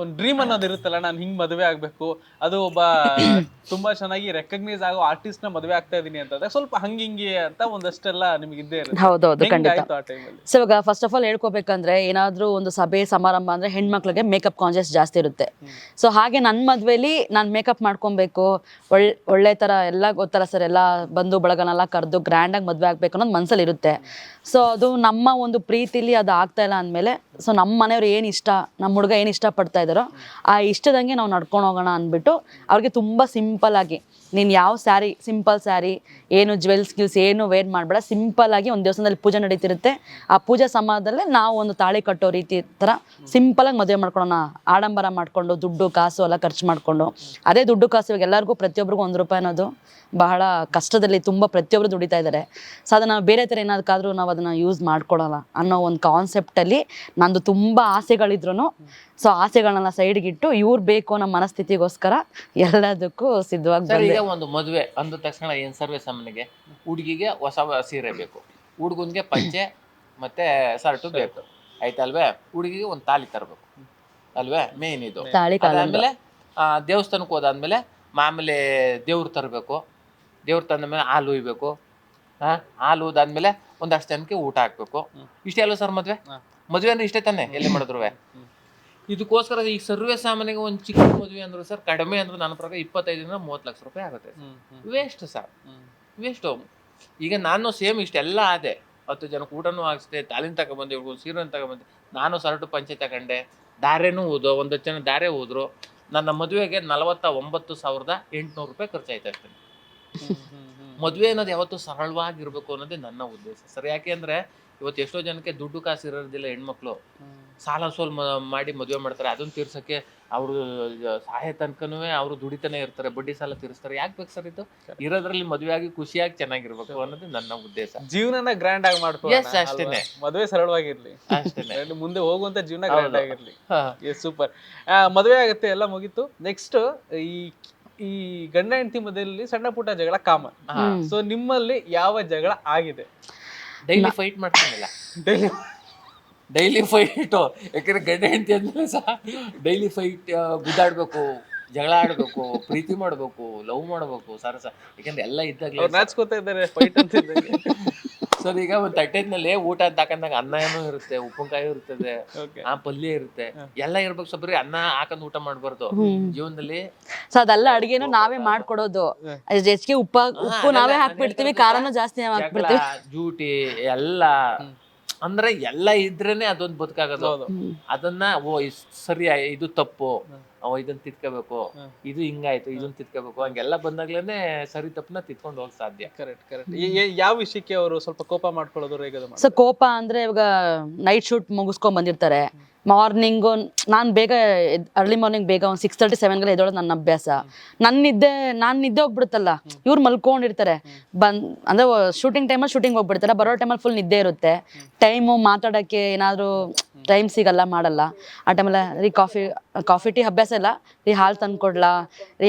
S1: ಒಂದು ಡ್ರೀಮ್ ಅನ್ನೋದು ಇರುತ್ತಲ್ಲ ನಾನು ಹಿಂಗ್ ಮದುವೆ ಆಗ್ಬೇಕು. ಅದು ಒಬ್ಬ ತುಂಬಾ ಚೆನ್ನಾಗಿ ರೆಕಗ್ನೈಸ್ ಆಗೋ ಆರ್ಟಿಸ್ಟ್ನ ಮದುವೆ ಆಗ್ತಾ ಇದೀನಿ ಅಂತಂದ್ರೆ ಸ್ವಲ್ಪ ಹಂಗಿಂಗಿ ಅಂತ ಒಂದಷ್ಟೆಲ್ಲ ನಿಮ್ಗೆ ಇದ್ದೇ ಇರುತ್ತೆ.
S3: ಹೌದೌದು ಖಂಡಿತ.
S1: ಹೆಂಗಾಯ್ತು ಆ ಟೈಮಲ್ಲಿ
S3: ಸೊ ಇವಾಗ ಫಸ್ಟ್ ಆಫ್ ಆಲ್ ಹೇಳ್ಕೋಬೇಕಂದ್ರೆ ಏನಾದ್ರೂ ಒಂದು ಸಭೆ ಸಮಾರಂಭ ಅಂದ್ರೆ ಹೆಣ್ಮಕ್ಳಿಗೆ ಮೇಕಪ್ ಕಾನ್ಶಿಯಸ್ ಜಾಸ್ತಿ ಇರುತ್ತೆ. ಸೊ ಹಾಗೆ ನನ್ನ ಮದ್ವೆಲಿ ನಾನು ಮೇಕಪ್ ಮಾಡ್ಕೊಬೇಕು. ಒಳ್ಳೆ ಒಳ್ಳೆ ಥರ ಎಲ್ಲ ಗೊತ್ತಲ್ಲ ಸರ್ ಎಲ್ಲ ಬಂಧು ಬಳಗನೆಲ್ಲ ಕರೆದು ಗ್ರ್ಯಾಂಡಾಗಿ ಮದುವೆ ಆಗ್ಬೇಕು ಅನ್ನೋದು ಮನಸ್ಸಲ್ಲಿ ಇರುತ್ತೆ. ಸೊ ಅದು ನಮ್ಮ ಒಂದು ಪ್ರೀತಿಲಿ ಅದು ಆಗ್ತಾ ಇಲ್ಲ ಅಂದಮೇಲೆ ಸೊ ನಮ್ಮ ಮನೆಯವ್ರು ಏನು ಇಷ್ಟ ನಮ್ಮ ಹುಡುಗ ಏನು ಇಷ್ಟಪಡ್ತಾ ಇದ್ದಾರೋ ಆ ಇಷ್ಟದಂಗೆ ನಾವು ನಡ್ಕೊಂಡು ಹೋಗೋಣ ಅಂದ್ಬಿಟ್ಟು ಅವ್ರಿಗೆ ತುಂಬ ಸಿಂಪಲ್ ಆಗಿ, ನೀನು ಯಾವ ಸ್ಯಾರಿ ಸಿಂಪಲ್ ಸ್ಯಾರಿ, ಏನು ಜ್ವೆಲ್ಸ್ ಗಿಲ್ಸ್ ಏನು ವೇರ್ ಮಾಡಬೇಡ ಸಿಂಪಲ್ ಆಗಿ ಒಂದು ದೇವಸ್ಥಾನದಲ್ಲಿ ಪೂಜೆ ನಡೀತಿರುತ್ತೆ. ಆ ಪೂಜಾ ಸಮಯದಲ್ಲೇ ನಾವು ಒಂದು ತಾಳಿ ಕಟ್ಟೋ ರೀತಿ ಥರ ಸಿಂಪಲಾಗಿ ಮದುವೆ ಮಾಡ್ಕೊಳ್ಳೋಣ ಆಡಂಬರ ಮಾಡಿಕೊಂಡು, ದುಡ್ಡು, ಕಾಸು ಎಲ್ಲ ಖರ್ಚು ಮಾಡಿಕೊಂಡು. ಅದೇ ದುಡ್ಡು, ಕಾಸು ಇವಾಗ ಎಲ್ಲರಿಗೂ ಪ್ರತಿಯೊಬ್ಬರಿಗೂ ಒಂದು ರೂಪಾಯಿ ಅನ್ನೋದು ಬಹಳ ಕಷ್ಟದಲ್ಲಿ ತುಂಬ ಪ್ರತಿಯೊಬ್ಬರು ದುಡಿತಾ ಇದ್ದಾರೆ ಸೊ ಅದನ್ನು ಬೇರೆ ಥರ ಏನಾದಕ್ಕಾದ್ರೂ ನಾವು ಅದನ್ನು ಯೂಸ್ ಮಾಡ್ಕೊಳ್ಳೋಲ್ಲ ಅನ್ನೋ ಒಂದು ಕಾನ್ಸೆಪ್ಟಲ್ಲಿ ನಂದು ತುಂಬ ಆಸೆಗಳಿದ್ರು ಸೊ ಆಸೆಗಳನ್ನೆಲ್ಲ ಸೈಡ್ಗಿಟ್ಟು ಇವ್ರು ಬೇಕು ಅನ್ನೋ ಮನಸ್ಥಿತಿಗೋಸ್ಕರ ಎಲ್ಲದಕ್ಕೂ ಸಿದ್ಧವಾಗಿ
S2: ಸರ್
S3: ಬಂದೆ.
S2: ಒಂದು ಮದುವೆ ಅಂದ ತಕ್ಷಣ ಏನ್ ಸರ್ವೇ ಸಾಮಾನ್ಯಗೆ? ಹುಡುಗಿಗೆ ಹೊಸ ಸೀರೆ ಬೇಕು. ಹುಡುಗನ್ಗೆ ಪಂಚೆ ಮತ್ತೆ ಸರ್ಟು ಬೇಕು. ಆಯ್ತಲ್ವೇ? ಹುಡುಗಿಗೆ ಒಂದು ತಾಳಿ ತರಬೇಕು. ಅಲ್ವೇ? ಮೇನ್ ಇದು.
S3: ತಾಳಿ ಕಾಲ
S2: ಅದಾದ್ಮೇಲೆ ಆ, ದೇವಸ್ಥಾನಕ್ಕೆ ಹೋದಾದ್ಮೇಲೆ ಮಾಮೂಲಿ ದೇವ್ರು ತರಬೇಕು. ದೇವ್ರ ತಂದ ಮೇಲೆ ಹಾಲು ಹುಯ್ಬೇಕು ಹಾ ಹಾಲು ಹೋದಾದ್ಮೇಲೆ ಒಂದಷ್ಟು ಜನಕ್ಕೆ ಊಟ ಹಾಕ್ಬೇಕು. ಇಷ್ಟೇ ಅಲ್ವ ಸರ್ ಮದ್ವೆ. ಮದ್ವೆ ಅಂದ್ರೆ ಇಷ್ಟೇ ತಾನೆ? ಎಲ್ಲಿ ಮಾಡಿದ್ರು ಇದಕ್ಕೋಸ್ಕರ ಈ ಸರ್ವೇ ಸಾಮಾನ್ಯಗೆ ಒಂದು ಚಿಕ್ಕ ಮದುವೆ ಅಂದ್ರೆ ಸರ್ ಕಡಿಮೆ ಅಂದ್ರೆ ನನ್ನ ಪ್ರಕಾರ ಇಪ್ಪತ್ತೈದರಿಂದ ಮೂವತ್ತು ಲಕ್ಷ ರೂಪಾಯಿ ಆಗುತ್ತೆ ವೇಸ್ಟ್ ಸರ್. ವೇಸ್ಟ್ ಈಗ ನಾನು ಸೇಮ್ ಇಷ್ಟೆಲ್ಲ ಆದೆ. ಹತ್ತು ಜನಕ್ಕೆ ಊಟನೂ ಹಾಕ್ಸಿದೆ ತಾಲಿನ ತಗೊಬಂದೆ ಇವ್ರಿಗೊಂದು ಸೀರೆನ ತಗೊಬಂದೆ. ನಾನು ಸರ್ಟು ಪಂಚೆ ತಗೊಂಡೆ ದಾರೆನೂ ಹೋದು ಒಂದು ಜನ ದಾರೆ ಹೋದ್ರು. ನನ್ನ ಮದುವೆಗೆ ನಲವತ್ತ ಒಂಬತ್ತು ಸಾವಿರದ ಎಂಟುನೂರು ರೂಪಾಯಿ ಖರ್ಚಾಯ್ತಾ ಅಷ್ಟೇ.
S1: ಹ್ಮ್.
S2: ಮದುವೆ ಅನ್ನೋದು ಯಾವತ್ತೂ ಸರಳವಾಗಿರ್ಬೇಕು ಅನ್ನೋದೇ ನನ್ನ ಉದ್ದೇಶ. ಸರ್ ಯಾಕೆ ಅಂದ್ರೆ ಇವತ್ತು ಎಷ್ಟೋ ಜನಕ್ಕೆ ದುಡ್ಡು ಕಾಸು ಇರೋದಿಲ್ಲ ಹೆಣ್ಮಕ್ಳು. ಸಾಲ ಸೋಲ್ ಮಾಡಿ ಮದುವೆ ಮಾಡ್ತಾರೆ. ಅದನ್ನ ತೀರ್ಸಕ್ಕೆ ಅವರು ಸಹಾಯ ತನಕನೂ ಅವರು ದುಡಿತಾನೆ ಇರ್ತಾರೆ. ಬಡ್ಡಿ ಸಾಲ ತೀರಿಸ್ತಾರೆ. ಯಾಕೆ ಬೇಕು ಸರ್ ಇದು? ಇರೋದ್ರಲ್ಲಿ ಮದುವೆ ಆಗಿ ಖುಷಿಯಾಗಿ ಚೆನ್ನಾಗಿರ್ಬೇಕು ಅನ್ನೋದು ನನ್ನ ಉದ್ದೇಶ.
S1: ಜೀವನನ ಗ್ರ್ಯಾಂಡ್ ಆಗಿ ಮಾಡ್ಕೊ
S2: ಅಷ್ಟೇನೆ.
S1: ಮದುವೆ ಸರಳವಾಗಿರ್ಲಿ.
S2: ಅಷ್ಟೇನೆ.
S1: ಮುಂದೆ ಹೋಗುವಂತ ಜೀವನ. ಗ್ರ್ಯಾಂಡ್ ಆಗಿರ್ಲಿ. ಸೂಪರ್ ಮದುವೆ ಆಗುತ್ತೆ ಎಲ್ಲ ಮುಗೀತು. ನೆಕ್ಸ್ಟ್ ಈ ಈ ಗಂಡ ಹೆಂಡತಿ ಮಧ್ಯದಲ್ಲಿ ಸಣ್ಣ ಪುಟ್ಟ ಜಗಳ ಕಾಮನ್ ಸೊ ನಿಮ್ಮಲ್ಲಿ ಯಾವ ಜಗಳ ಆಗಿದೆ?
S2: ಡೈಲಿ ಫೈಟ್ ಮಾಡ್ತಾನಿಲ್ಲ.
S1: ಡೈಲಿ
S2: ಡೈಲಿ ಫೈಟು ಯಾಕಂದ್ರೆ ಗಂಡ ಹೆಂಡತಿ ಅಂದ್ರೆ ಸಹ ಡೈಲಿ ಫೈಟ್ ಗುದ್ದಾಡ್ಬೇಕು ಜಗಳ ಆಡ್ಬೇಕು ಪ್ರೀತಿ ಮಾಡ್ಬೇಕು ಲವ್ ಮಾಡ್ಬೇಕು ಸರಸ ಯಾಕಂದ್ರೆ ಎಲ್ಲ ಇದ್ದಾಗಲೇ
S1: ಮ್ಯಾಚ್ ನಾಚ್ಕೋತಾ ಇದ್ದಾರೆ ಫೈಟ್ ಅಂತ ಇದ್ದಂಗೆ.
S2: ಸರ್ ಈಗ ಒಂದ್ ತಟ್ಟೆನಲ್ಲಿ ಊಟ ತಾಕಂದಾಗ ಹಾಕಂದಾಗ ಅನ್ನ ಏನೋ ಇರುತ್ತೆ ಉಪ್ಪಿನಕಾಯಿ ಇರ್ತದೆ ಆ ಪಲ್ಯ ಇರುತ್ತೆ ಎಲ್ಲ ಇರ್ಬೇಕು ಸ್ವಲ್ಪ ಅನ್ನ ಹಾಕೊಂಡ್ ಊಟ ಮಾಡ್ಬಾರ್ದು. ಜೀವನದಲ್ಲಿ
S3: ಸೊ ಅದೆಲ್ಲ ಅಡಿಗೆನು ನಾವೇ ಮಾಡ್ಕೊಡೋದು. ಹೆಚ್ಚಿಗೆ ಉಪ್ಪ ಉಪ್ಪು ನಾವೇ ಹಾಕ್ಬಿಡ್ತೀವಿ ಖಾರನು ಜಾಸ್ತಿ ನಾವ್ ಹಾಕ್ಬಿಡ್ತೀವಿ.
S2: ಜೂಟಿ ಎಲ್ಲ. ಅಂದ್ರೆ ಎಲ್ಲ ಇದ್ರೇನೆ ಅದೊಂದು ಬದುಕಾಗೋದು. ಅದನ್ನ ಓ ಸರಿ ಇದು ತಪ್ಪು. ಓ ಇದನ್ನ ತಿತ್ಕೋಬೇಕು ಇದು ಹಿಂಗಾಯ್ತು ಇದನ್ನ ತಿತ್ಕೋಬೇಕು ಹಂಗೆಲ್ಲ ಬಂದಾಗ್ಲೇನೆ ಸರಿ ತಪ್ಪನ ತಿದ್ಕೊಂಡ್ ಹೋಗಕ್ ಸಾಧ್ಯ.
S1: ಕರೆಕ್ಟ್ ಕರೆಕ್ಟ್ ಯಾವ ವಿಷಯಕ್ಕೆ ಅವರು ಸ್ವಲ್ಪ ಕೋಪ ಮಾಡ್ಕೊಳ್ಳೋದು
S3: ಕೋಪ ಅಂದ್ರೆ ಇವಾಗ ನೈಟ್ ಶೂಟ್ ಮುಗಿಸ್ಕೊಂಡ್ ಬಂದಿರ್ತಾರೆ. ಮಾರ್ನಿಂಗು, ನಾನು ಬೇಗ ಅರ್ಲಿ ಮಾರ್ನಿಂಗ್ ಬೇಗ ಒಂದು ಸಿಕ್ಸ್ ತರ್ಟಿ ಸೆವೆನ್ಗೆಲ್ಲ ಎದ್ದೋಳೋದು ನನ್ನ ಅಭ್ಯಾಸ. ನನ್ನ ನಿದ್ದೆ ನಾನು ನಿದ್ದೆ ಹೋಗ್ಬಿಡುತ್ತಲ್ಲ, ಇವ್ರು ಮಲ್ಕೊಂಡಿರ್ತಾರೆ. ಬಂದ್, ಅಂದ್ರೆ ಶೂಟಿಂಗ್ ಟೈಮಲ್ಲಿ ಶೂಟಿಂಗ್ ಹೋಗ್ಬಿಡ್ತಾರೆ, ಬರೋ ಟೈಮಲ್ಲಿ ಫುಲ್ ನಿದ್ದೆ ಇರುತ್ತೆ. ಟೈಮು ಮಾತಾಡೋಕ್ಕೆ ಏನಾದರೂ ಟೈಮ್ ಸಿಗಲ್ಲ, ಮಾಡಲ್ಲ. ಆ ಟೈಮಲ್ಲಿ ರೀ ಕಾಫಿ ಕಾಫಿ ಟೀ ಅಭ್ಯಾಸ ಇಲ್ಲ. ರೀ ಹಾಲು ತಂದು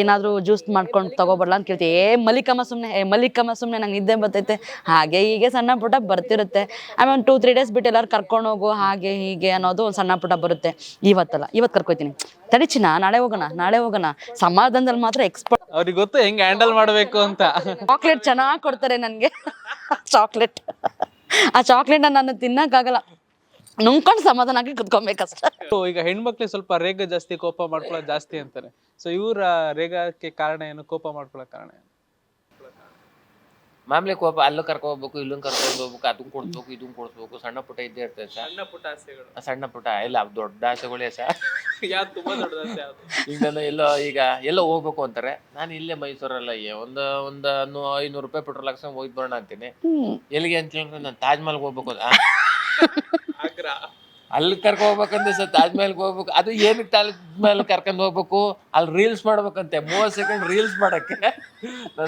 S3: ಏನಾದರೂ ಜ್ಯೂಸ್ ಮಾಡ್ಕೊಂಡು ತಗೋಬರ್ಲಾ ಅಂತ ಕೇಳ್ತೀವಿ. ಏ, ಮಲಿಕಮ್ಮ ಸುಮ್ಮನೆ ಏ, ಮಲಿಕಮ್ಮ ಸುಮ್ಮನೆ ನಂಗೆ ನಿದ್ದೆ ಬರ್ತೈತೆ. ಹಾಗೆ ಹೀಗೆ ಸಣ್ಣ ಪುಟ್ಟ ಬರ್ತಿರುತ್ತೆ. ಆಮೇಲೆ ಒಂದು ಟೂ ತ್ರೀ ಡೇಸ್ ಬಿಟ್ಟು ಎಲ್ಲರೂ ಕರ್ಕೊಂಡು ಹೋಗು, ಹಾಗೆ ಹೀಗೆ ಅನ್ನೋದು ಒಂದು ಸಣ್ಣ ಪುಟ್ಟ ಬರುತ್ತೆ. ಇವತ್ತಲ್ಲ ಇವತ್ತು ಕರ್ಕೊಯ್ತೀನಿ. ತಡಿ ಚಿನ್ನ ನಾಳೆ ಹೋಗೋಣ ನಾಳೆ ಹೋಗೋಣ. ಸಮಾಧಾನದಲ್ಲಿ ಮಾತ್ರ ಎಕ್ಸ್ಪರ್ಟ್
S1: ಅವ್ರಿಗೆ ಗೊತ್ತು ಹೆಂಗ್ ಹ್ಯಾಂಡಲ್ ಮಾಡ್ಬೇಕು ಅಂತ.
S3: ಚಾಕ್ಲೇಟ್ ಚೆನ್ನಾಗಿ ಕೊಡ್ತಾರೆ ನನಗೆ. ಚಾಕ್ಲೇಟ್ ಆ ಚಾಕ್ಲೇಟ್ನ ನಾನು ತಿನ್ನಕ್ಕಾಗಲ್ಲ. ನುಂಗ್ಕೊಂಡು ಸಮಾಧಾನ ಆಗಿ ಕುತ್ಕೊಬೇಕಷ್ಟು
S1: ಈಗ ಹೆಣ್ಮಕ್ಳಿಗೆ ಸ್ವಲ್ಪ ರೇಗ ಜಾಸ್ತಿ ಕೋಪ ಮಾಡ್ಕೊಳ್ಳೋದು ಜಾಸ್ತಿ ಅಂತಾರೆ. ಸೊ ಇವ್ರ ರೇಗಕ್ಕೆ ಕಾರಣ ಏನು? ಕೋಪ ಮಾಡ್ಕೊಳ್ಳೋ ಕಾರಣ ಏನು?
S2: ಮಾಮೂಲಿ ಕೋಪ ಅಲ್ಲೂ ಕರ್ಕೊ ಹೋಗ್ಬೇಕು ಇಲ್ಲೂ ಕರ್ಕೊಂಡು ಹೋಗ್ಬೇಕು ಅದನ್ನ ಕೊಡ್ಬೇಕು ಇದನ್ನ ಕೊಡ್ಬೇಕು ಸಣ್ಣ ಪುಟ್ಟ ಇದ್ದೇ ಇರ್ತದೆ ಸರ್
S1: ಸಣ್ಣ ಪುಟ್ಟ ಆಸೆಗಳು.
S2: ಆ ಸಣ್ಣ ಪುಟ್ಟ ಇಲ್ಲಾ ದೊಡ್ಡ ಆಸೆಗಳೇ ಸರ್
S1: ಯಾವ್ದು ತುಂಬಾ ಯಾವ್ದು
S2: ಈಗ ನಾನು ಎಲ್ಲೋ ಈಗ ಎಲ್ಲೋ ಹೋಗ್ಬೇಕು ಅಂತಾರೆ. ನಾನು ಇಲ್ಲೇ ಮೈಸೂರಲ್ಲ ಒಂದು ಒಂದು ನೂ- ಐನೂರು ರೂಪಾಯಿ ಪೆಟ್ರೋಲ್ ಹಾಕ್ಸ್ಕೊಂಡು ಹೋಗಿ ಬರೋಣ ಅಂತೀನಿ ಎಲ್ಲಿಗೆ ಅಂತ ಹೇಳಿದ್ರೆ ನಾನು ತಾಜ್ ಮಹಲ್ಗೆ ಹೋಗ್ಬೇಕು ಅಂತ.
S1: ಆಗ್ರಾ.
S2: ಅಲ್ಲಿ ಕರ್ಕೊಂಡ್ ಹೋಗ್ಬೇಕಂದ್ರೆ ಸರ್ ತಾಜ್ ಮಹಲ್ ಹೋಗ್ಬೇಕು. ಅದು ಏನಕ್ಕೆ ತಾಜ್ ಮಹಲ್ ಕರ್ಕೊಂಡ್ ಹೋಗ್ಬೇಕು? ಅಲ್ಲಿ ರೀಲ್ಸ್ ಮಾಡ್ಬೇಕಂತೆ. ಮೂವತ್ ಸೆಕೆಂಡ್ ರೀಲ್ಸ್ ಮಾಡಕ್ಕೆ.